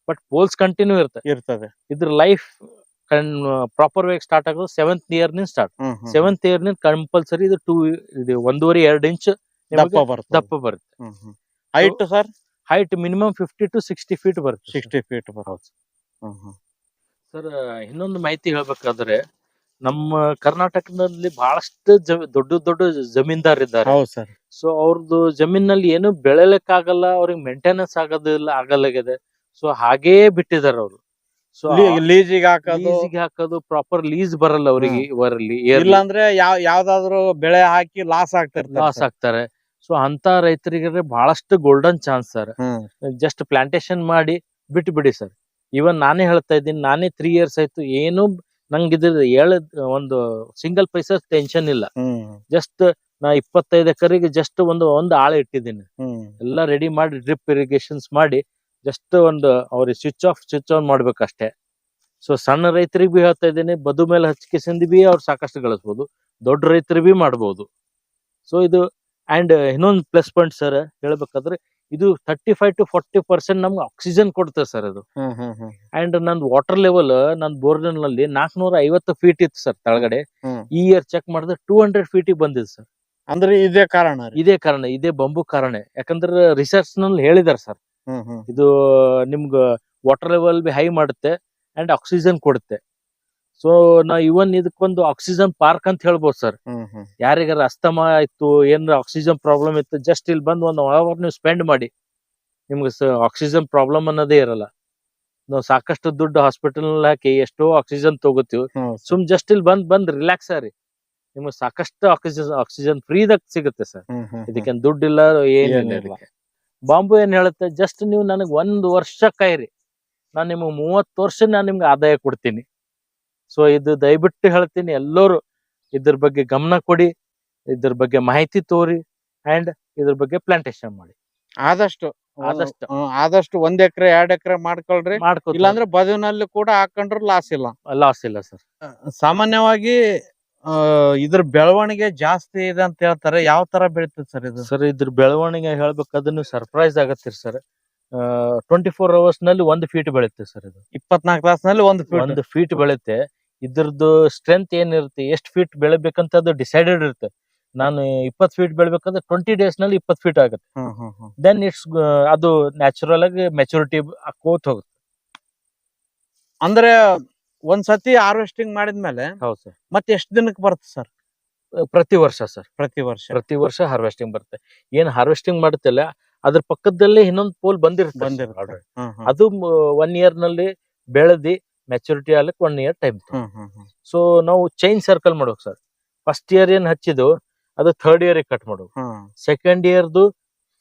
ಬಟ್ ಪೋಲ್ಸ್ ಕಂಟಿನ್ಯೂ ಇರ್ತದೆ. ಇರ್ತದೆ. ಇದ್ರ ಲೈಫ್ ಪ್ರಾಪರ್ ವೇಗ್ ಸ್ಟಾರ್ಟ್ ಆಗೋದು ಸೆವೆಂತ್ ಇಯರ್ನಿಂದ ಸ್ಟಾರ್ಟ್. ಸೆವೆಂತ್ ಇಯರ್ನಿಂದ ಕಂಪಲ್ಸರಿ ಇದು ಟೂ ಇದು ಒಂದೂವರೆ ಎರಡು ಇಂಚ್ ದಪ್ಪ ಬರುತ್ತೆ ದಪ್ಪ ಬರುತ್ತೆ. Height sir height minimum fifty to sixty feet ಬರುತ್ತೆ ಸಿಕ್ಸ್ಟಿ ಫೀಟ್ ಬರೋದು ಹ್ಮ್ ಹ್ಮ್. ಸರ್ ಇನ್ನೊಂದು ಮಾಹಿತಿ ಹೇಳ್ಬೇಕಾದ್ರೆ ನಮ್ಮ ಕರ್ನಾಟಕದಲ್ಲಿ ಬಹಳಷ್ಟು ದೊಡ್ಡ ದೊಡ್ಡ ಜಮೀನ್ದಾರ್ ಇದ್ದಾರೆ. ಹೌದು ಸರ್. ಸೊ ಅವ್ರದ್ದು ಜಮೀನಲ್ಲಿ ಏನು ಆಗಲ್ಲ ಅವ್ರಿಗೆ ಮೇಂಟೆನೆನ್ಸ್ ಆಗೋದಿಲ್ಲ ಆಗಲ್ಲಾಗಿದೆ ಸೊ ಹಾಗೇ ಬಿಟ್ಟಿದ್ದಾರೆ ಅವರು. ಸೊ ಲೀಜಿಗೆ ಹಾಕೋದು. ಲೀಸಿಗೆ ಹಾಕೋದು ಪ್ರಾಪರ್ ಲೀಸ್ ಬರಲ್ಲ ಅವರಿಗೆ ಇವರಲ್ಲಿ ಇಲ್ಲಾಂದ್ರೆ ಯಾವ ಯಾವ್ದಾದ್ರು ಬೆಳೆ ಹಾಕಿ ಲಾಸ್ ಆಗ್ತಾರೆ ಲಾಸ್ ಆಗ್ತಾರೆ. ಸೊ ಅಂತ ರೈತರಿಗೆ ಬಹಳಷ್ಟು golden chance sir. Just plantation ಮಾಡಿ ಬಿಟ್ಟು ಬಿಡಿ ಸರ್. ಇವನ್ ನಾನೇ ಹೇಳ್ತಾ ಇದ್ದೀನಿ ನಾನೇ ತ್ರೀ ಇಯರ್ಸ್ ಆಯ್ತು ಏನು ನಂಗೆ ಇದ್ರ ಹೇಳ ಒಂದು ಸಿಂಗಲ್ ಪೈಸಾ ಟೆನ್ಷನ್ ಇಲ್ಲ. ಜಸ್ಟ್ ನಾ ಇಪ್ಪತ್ತೈದು ಎಕರೆಗೆ ಜಸ್ಟ್ ಒಂದು ಒಂದು ಆಳ ಇಟ್ಟಿದ್ದೀನಿ. ಎಲ್ಲ ರೆಡಿ ಮಾಡಿ ಡ್ರಿಪ್ ಇರಿಗೇಷನ್ಸ್ ಮಾಡಿ ಜಸ್ಟ್ ಒಂದು ಅವ್ರಿಗೆ ಸ್ವಿಚ್ ಆಫ್ ಸ್ವಿಚ್ ಆನ್ ಮಾಡ್ಬೇಕಷ್ಟೇ. ಸೊ ಸಣ್ಣ ರೈತರಿಗೆ ಬಿ ಹೇಳ್ತಾ ಇದ್ದೀನಿ ಬದು ಮೇಲೆ ಹಚ್ಕಿಸಿಂದ ಬಿ ಅವ್ರು ಸಾಕಷ್ಟು ಗಳಿಸ್ಬೋದು ದೊಡ್ಡ ರೈತರು ಬಿ ಮಾಡ್ಬೋದು. ಸೊ ಇದು ಅಂಡ್ ಇನ್ನೊಂದು ಪ್ಲಸ್ ಪಾಯಿಂಟ್ ಸರ್ ಹೇಳ್ಬೇಕಾದ್ರೆ ಇದು thirty five to forty percent ನಮ್ಗೆ ಆಕ್ಸಿಜನ್ ಕೊಡ್ತದೆ ಸರ್ ಅದು. ಅಂಡ್ ನಂದು ವಾಟರ್ ಲೆವೆಲ್ ನನ್ನ ಬೋರ್ವೆಲ್ನಲ್ಲಿ ನಾಲ್ಕನೂರ ಐವತ್ತು ಫೀಟ್ ಇತ್ತು ಸರ್ ತಳಗಡೆ. ಈ ಇಯರ್ ಚೆಕ್ ಮಾಡಿದ್ರೆ ಟೂ ಹಂಡ್ರೆಡ್ ಫೀಟ್ ಬಂದಿದೆ ಸರ್ ಅಂದ್ರೆ ಇದೇ ಕಾರಣ ಇದೇ ಕಾರಣ ಇದೇ ಬಂಬು ಕಾರಣ. ಯಾಕಂದ್ರೆ ರಿಸರ್ಚ್ನಲ್ಲಿ ಹೇಳಿದಾರೆ ಸರ್ ಇದು ನಿಮ್ಗ ವಾಟರ್ ಲೆವೆಲ್ ಬಿ ಹೈ ಮಾಡುತ್ತೆ ಅಂಡ್ ಆಕ್ಸಿಜನ್ ಕೊಡುತ್ತೆ. ಸೊ ನಾ ಇವನ್ ಇದಕ್ಕೊಂದು ಆಕ್ಸಿಜನ್ ಪಾರ್ಕ್ ಅಂತ ಹೇಳ್ಬೋದು ಸರ್ ಯಾರಿಗಾರ ಅಸ್ತಮ ಇತ್ತು ಏನಾರ ಆಕ್ಸಿಜನ್ ಪ್ರಾಬ್ಲಮ್ ಇತ್ತು ಜಸ್ಟ್ ಇಲ್ಲಿ ಬಂದು ಒಂದು ಅವರ್ ನೀವು ಸ್ಪೆಂಡ್ ಮಾಡಿ. ನಿಮ್ಗೆ ಆಕ್ಸಿಜನ್ ಪ್ರಾಬ್ಲಮ್ ಅನ್ನೋದೇ ಇರಲ್ಲ. ನಾವು ಸಾಕಷ್ಟು ದುಡ್ಡು ಹಾಸ್ಪಿಟಲ್ ಹಾಕಿ ಎಷ್ಟೋ ಆಕ್ಸಿಜನ್ ತಗೋತೀವಿ. ಸುಮ್ ಜಸ್ಟ್ ಇಲ್ಲಿ ಬಂದ್ ಬಂದ್ ರಿಲ್ಯಾಕ್ಸ್ ಆರಿ ನಿಮ್ಗೆ ಸಾಕಷ್ಟು ಆಕ್ಸಿಜನ್ ಆಕ್ಸಿಜನ್ ಫ್ರೀದಾಗ ಸಿಗುತ್ತೆ ಸರ್. ಇದಕ್ಕೆ ದುಡ್ಡಿಲ್ಲ ಇಲ್ಲ ಏನಿಲ್ಲ. ಬಾಂಬು ಏನ್ ಹೇಳುತ್ತೆ ಜಸ್ಟ್ ನೀವು ನನಗೆ ಒಂದ್ ವರ್ಷ ಕೈರಿ. ನಾನು ನಿಮ್ಗೆ ಮೂವತ್ತು ವರ್ಷ ನಾನು ನಿಮ್ಗೆ ಆದಾಯ ಕೊಡ್ತೀನಿ. ಸೊ ಇದು ದಯವಿಟ್ಟು ಹೇಳ್ತೀನಿ ಎಲ್ಲರೂ ಇದ್ರ ಬಗ್ಗೆ ಗಮನ ಕೊಡಿ ಇದ್ರ ಬಗ್ಗೆ ಮಾಹಿತಿ ತೋರಿ ಅಂಡ್ ಇದ್ರ ಬಗ್ಗೆ ಪ್ಲಾಂಟೇಶನ್ ಮಾಡಿ. ಆದಷ್ಟು ಆದಷ್ಟು. ಆದಷ್ಟು ಒಂದ್ ಎಕರೆ ಎರಡ್ ಎಕರೆ ಮಾಡ್ಕೊಳ್ರಿ. ಮಾಡ್ಕೊ ಇಲ್ಲಾಂದ್ರೆ ಬದುವಿನಲ್ಲಿ ಕೂಡ ಹಾಕೊಂಡ್ರು ಲಾಸ್ ಇಲ್ಲ. ಲಾಸ್ ಇಲ್ಲ ಸರ್ ಸಾಮಾನ್ಯವಾಗಿ ಇದ್ರ ಬೆಳವಣಿಗೆ ಜಾಸ್ತಿ ಇದೆ ಅಂತ ಹೇಳ್ತಾರೆ. ಯಾವ ತರ ಬೆಳಿತದೆ ಸರ್ ಇದು? ಸರ್ ಇದ್ರ ಬೆಳವಣಿಗೆ ಹೇಳ್ಬೇಕಾದ್ರೆ ಸರ್ಪ್ರೈಸ್ ಆಗತ್ತೀರಿ ಸರ್ ಟ್ವೆಂಟಿ ಫೋರ್ ಅವರ್ಸ್ನಲ್ಲಿ ಒಂದು ಫೀಟ್ ಬೆಳೆಯುತ್ತೆ ಸರ್ ಇದು. ಇಪ್ಪತ್ನಾಲ್ಕು ತಾಸಿನಲ್ಲಿ ಒಂದು ಫೀಟ್ ಒಂದು ಫೀಟ್ ಬೆಳುತ್ತೆ ಇದ್ರದ್ದು ಸ್ಟ್ರೆಂತ್ ಏನಿರುತ್ತೆ ಎಷ್ಟು ಫೀಟ್ ಬೆಳಿಬೇಕಂತ ಅದು ಡಿಸೈಡೆಡ್ ಇರುತ್ತೆ. ನಾನು ಇಪ್ಪತ್ತು ಫೀಟ್ ಬೆಳಬೇಕಂದ್ರೆ ಟ್ವೆಂಟಿ ಡೇಸ್ನಲ್ಲಿ ಇಪ್ಪತ್ತು ಫೀಟ್ ಆಗುತ್ತೆ. ದೆನ್ ಇಟ್ಸ್ ಅದು ನ್ಯಾಚುರಲ್ ಆಗಿ ಮೆಚುರಿಟಿ ಕೋತ್ ಹೋಗುತ್ತೆ. ಅಂದ್ರೆ ಒಂದ್ ಸತಿ ಹಾರ್ವೆಸ್ಟಿಂಗ್ ಮಾಡಿದ್ಮೇಲೆ ಹೌದು ಸರ್ ಮತ್ತೆ ಎಷ್ಟು ದಿನಕ್ಕೆ ಬರುತ್ತೆ ಸರ್ ಪ್ರತಿ ವರ್ಷ ಸರ್ ಪ್ರತಿ ವರ್ಷ. ಪ್ರತಿ ವರ್ಷ ಹಾರ್ವೆಸ್ಟಿಂಗ್ ಬರುತ್ತೆ. ಏನ್ ಹಾರ್ವೆಸ್ಟಿಂಗ್ ಮಾಡುತ್ತಲ್ಲ ಅದ್ರ ಪಕ್ಕದಲ್ಲೇ ಇನ್ನೊಂದು ಪೋಲ್ ಬಂದಿರುತ್ತೆ ಅದು ಒನ್ ಇಯರ್ನಲ್ಲಿ ಬೆಳೆದಿ ಮೆಚುರಿಟಿ ಆಗ್ಲಿಕ್ಕೆ ಒನ್ ಇಯರ್ ಟೈಮ್ ಸೊ ನಾವು ಚೈನ್ ಸರ್ಕಲ್ ಮಾಡ್ಬೇಕು ಸರ್ ಫಸ್ಟ್ ಇಯರ್ ಏನ್ ಹಚ್ಚಿದ್ದು ಅದು ಥರ್ಡ್ ಇಯರ್ ಕಟ್ ಮಾಡೋದು ಸೆಕೆಂಡ್ ಇಯರ್ದು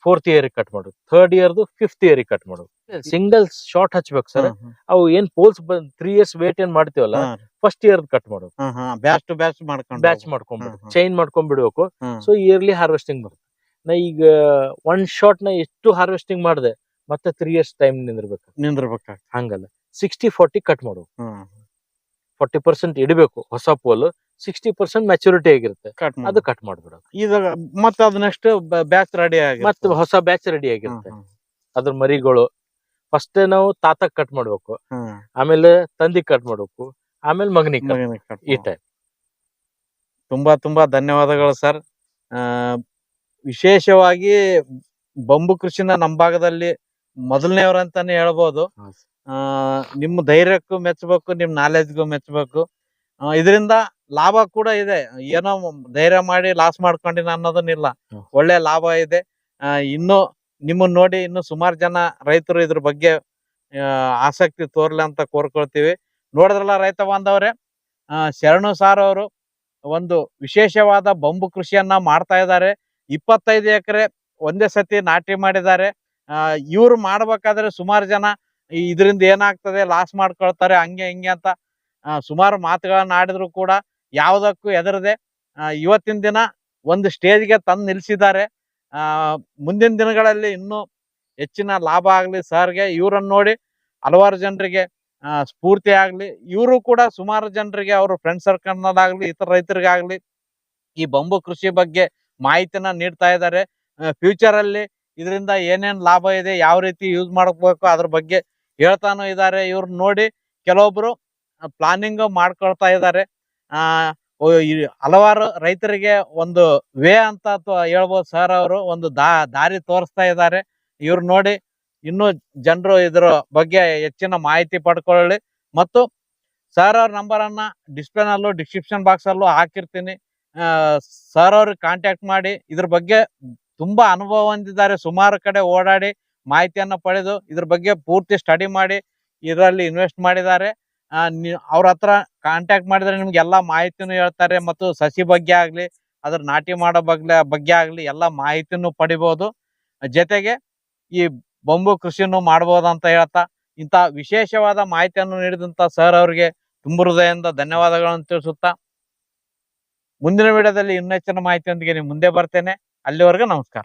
ಫೋರ್ತ್ ಇಯರ್ ಕಟ್ ಮಾಡೋದು ಥರ್ಡ್ ಇಯರ್ದು ಫಿಫ್ತ್ ಇಯರ್ ಕಟ್ ಮಾಡೋದು ಸಿಂಗಲ್ ಶಾರ್ಟ್ ಹಚ್ಬೇಕು ಸರ್ ಅವು ಏನ್ ಪೋಲ್ಸ್ ತ್ರೀ ಇಯರ್ಸ್ ವೇಟ್ ಏನ್ ಮಾಡ್ತೀವಲ್ಲ ಫಸ್ಟ್ ಇಯರ್ ಕಟ್ ಮಾಡೋದು ಬ್ಯಾಚ್ ಟು ಬ್ಯಾಚ್ ಮಾಡ್ಕೊಂಡು. ಬ್ಯಾಚ್. ಮಾಡ್ಕೊಂಡ್ಬಿಡು. ಚೈನ್ ಮಾಡ್ಕೊಂಡ್ಬಿಡ್ಬೇಕು. ಸೊ ಇಯರ್ಲಿ ಹಾರ್ವೆಸ್ಟಿಂಗ್ ಬರುತ್ತೆ. ನಾ ಈಗ ಒನ್ ಶಾರ್ಟ್ನ ಎಷ್ಟು ಹಾರ್ವೆಸ್ಟಿಂಗ್ ಮಾಡಿದೆ ಮತ್ತೆ ತ್ರೀ ಇಯರ್ಸ್ ಟೈಮ್ ನಿಂದಿರ್ಬೇಕು. ನಿಂದಿರ್ಬೇಕು ಹಂಗಲ್ಲ. ಸಿಕ್ಸ್ಟಿ ಫಾರ್ಟಿ ಕಟ್ ಮಾಡು. ಫೋರ್ಟಿ ಪರ್ಸೆಂಟ್ ಇಡಬೇಕು ಹೊಸ ಪೋಲ್ ಸಿಕ್ಸ್ಟಿ ಪರ್ಸೆಂಟ್ ಮೆಚುರಿಟಿ ಆಗಿರುತ್ತೆ. ಅದು ಕಟ್ ಮಾಡ್ಬಿಡೋದು. ಈಗ ಮತ್ತೆ ಅದು ನೆಕ್ಸ್ಟ್ ಬ್ಯಾಚ್ ರೆಡಿ ಆಗಿ ಮತ್ತೆ ಹೊಸ ಬ್ಯಾಚ್ ರೆಡಿ ಆಗಿರುತ್ತೆ. ಅದ್ರ ಮರಿಗಳು ಫಸ್ಟ್ ನಾವು ತಾತಕ್ ಕಟ್ ಮಾಡ್ಬೇಕು. ಆಮೇಲೆ ತಂದಿ ಕಟ್ ಮಾಡ್ಬೇಕು. ಆಮೇಲೆ ಮಗನಿ ಈ ಟೈಪ್ ತುಂಬಾ ತುಂಬಾ ಧನ್ಯವಾದಗಳು ಸರ್. ವಿಶೇಷವಾಗಿ ಬಂಬು ಕೃಷಿನ ನಮ್ಮ ಭಾಗದಲ್ಲಿ ಮೊದಲನೇವ್ರಂತಾನೆ ಹೇಳ್ಬೋದು. ಆ, ನಿಮ್ಮ ಧೈರ್ಯಕ್ಕೂ ಮೆಚ್ಚಬೇಕು ನಿಮ್ ನಾಲೆಜ್ಗೂ ಮೆಚ್ಚಬೇಕು. ಇದರಿಂದ ಲಾಭ ಕೂಡ ಇದೆ. ಏನೋ ಧೈರ್ಯ ಮಾಡಿ ಲಾಸ್ ಮಾಡ್ಕೊಂಡಿನ ಅನ್ನೋದನ್ನಿಲ್ಲ. ಒಳ್ಳೆ ಲಾಭ ಇದೆ. ಇನ್ನು ನಿಮ್ಮನ್ನ ನೋಡಿ ಇನ್ನು ಸುಮಾರು ಜನ ರೈತರು ಇದ್ರ ಬಗ್ಗೆ ಆಸಕ್ತಿ ತೋರ್ಲಿ ಅಂತ ಕೋರ್ಕೊಳ್ತೀವಿ. ನೋಡಿದ್ರಲ್ಲ ರೈತ ಬಾಂಧವ್ರೆ ಆ, ಶರಣು ಸಾರ್ ಅವರು ಒಂದು ವಿಶೇಷವಾದ ಬಂಬು ಕೃಷಿಯನ್ನ ಮಾಡ್ತಾ ಇದ್ದಾರೆ. ಇಪ್ಪತ್ತೈದು ಎಕರೆ ಒಂದೇ ಸತಿ ನಾಟಿ ಮಾಡಿದ್ದಾರೆ. ಇವ್ರು ಮಾಡ್ಬೇಕಾದ್ರೆ ಸುಮಾರು ಜನ ಇದರಿಂದ ಏನಾಗ್ತದೆ? ಲಾಸ್ ಮಾಡ್ಕೊಳ್ತಾರೆ, ಹಂಗೆ ಹಿಂಗೆ ಅಂತ ಸುಮಾರು ಮಾತುಗಳನ್ನ ಆಡಿದ್ರು ಕೂಡ ಯಾವುದಕ್ಕೂ ಹೆದರದೆ ಇವತ್ತಿನ ದಿನ ಒಂದು ಸ್ಟೇಜ್ಗೆ ತಂದು ನಿಲ್ಸಿದ್ದಾರೆ. ಆ, ಮುಂದಿನ ದಿನಗಳಲ್ಲಿ ಇನ್ನೂ ಹೆಚ್ಚಿನ ಲಾಭ ಆಗಲಿ, ಸರ್ಗೆ ಇವರನ್ನ ನೋಡಿ ಹಲವಾರು ಜನರಿಗೆ ಸ್ಫೂರ್ತಿ ಆಗ್ಲಿ, ಇವರು ಕೂಡ ಸುಮಾರು ಜನರಿಗೆ ಅವರು ಫ್ರೆಂಡ್ ಸರ್ಕಲ್ನಲ್ಲಾಗ್ಲಿ ಇತರ ರೈತರಿಗಾಗಲಿ ಈ ಬಂಬು ಕೃಷಿ ಬಗ್ಗೆ ಮಾಹಿತಿನ ನೀಡ್ತಾ ಇದ್ದಾರೆ. ಫ್ಯೂಚರ್ ಅಲ್ಲಿ ಇದರಿಂದ ಏನೇನು ಲಾಭ ಇದೆ, ಯಾವ ರೀತಿ ಯೂಸ್ ಮಾಡ್ಬೇಕು, ಅದ್ರ ಬಗ್ಗೆ ಹೇಳ್ತಾನು ಇದ್ದಾರೆ ಇವ್ರು ನೋಡಿ ಕೆಲವೊಬ್ರು ಪ್ಲಾನಿಂಗ್ ಮಾಡ್ಕೊಳ್ತಾ ಇದ್ದಾರೆ ಆ ಹಲವಾರು ರೈತರಿಗೆ ಒಂದು ವೇ ಅಂತ ಹೇಳ್ಬೋದು ಸರ್ ಅವರು ಒಂದು ದಾರಿ ತೋರಿಸ್ತಾ ಇದ್ದಾರೆ ಇವ್ರು ನೋಡಿ ಇನ್ನೂ ಜನರು ಇದ್ರ ಬಗ್ಗೆ ಹೆಚ್ಚಿನ ಮಾಹಿತಿ ಪಡ್ಕೊಳ್ಳಿ. ಮತ್ತು ಸರ್ ಅವ್ರ ನಂಬರ್ ಡಿಸ್ಪ್ಲೇನಲ್ಲೂ ಡಿಸ್ಪ್ಲೇ ನಲ್ಲೂ ಡಿಸ್ಕ್ರಿಪ್ಷನ್ ಬಾಕ್ಸಲ್ಲೂ ಹಾಕಿರ್ತೀನಿ. ಸರ್ ಅವ್ರಿಗೆ ಕಾಂಟ್ಯಾಕ್ಟ್ ಮಾಡಿ, ಇದ್ರ ಬಗ್ಗೆ ತುಂಬಾ ಅನುಭವ ಹೊಂದಿದ್ದಾರೆ. ಸುಮಾರು ಕಡೆ ಓಡಾಡಿ ಮಾಹಿತಿಯನ್ನ ಪಡೆದು ಇದ್ರ ಬಗ್ಗೆ ಪೂರ್ತಿ ಸ್ಟಡಿ ಮಾಡಿ ಇದರಲ್ಲಿ ಇನ್ವೆಸ್ಟ್ ಮಾಡಿದ್ದಾರೆ. ಅವ್ರ ಹತ್ರ ಕಾಂಟ್ಯಾಕ್ಟ್ ಮಾಡಿದ್ರೆ ನಿಮ್ಗೆ ಎಲ್ಲಾ ಮಾಹಿತಿನೂ ಹೇಳ್ತಾರೆ ಮತ್ತು ಸಸಿ ಬಗ್ಗೆ ಆಗಲಿ, ಅದ್ರ ನಾಟಿ ಮಾಡೋ ಬಗ್ಗೆ ಬಗ್ಗೆ ಆಗಲಿ ಎಲ್ಲಾ ಮಾಹಿತಿನೂ ಪಡಿಬಹುದು ಜೊತೆಗೆ ಈ ಬೊಂಬು ಕೃಷಿನೂ ಮಾಡ್ಬೋದು ಅಂತ ಹೇಳ್ತಾ ಇಂತ ವಿಶೇಷವಾದ ಮಾಹಿತಿಯನ್ನು ನೀಡಿದಂತ ಸರ್ ಅವರಿಗೆ ತುಂಬ ಹೃದಯದಿಂದ ಧನ್ಯವಾದಗಳನ್ನು ತಿಳಿಸುತ್ತಾ, ಮುಂದಿನ ವಿಡಿಯೋದಲ್ಲಿ ಇನ್ನೂ ಹೆಚ್ಚಿನ ಮಾಹಿತಿಯೊಂದಿಗೆ ನಿಮ್ಮ ಮುಂದೆ ಬರ್ತೇನೆ. ಅಲ್ಲಿವರೆಗೂ ನಮಸ್ಕಾರ.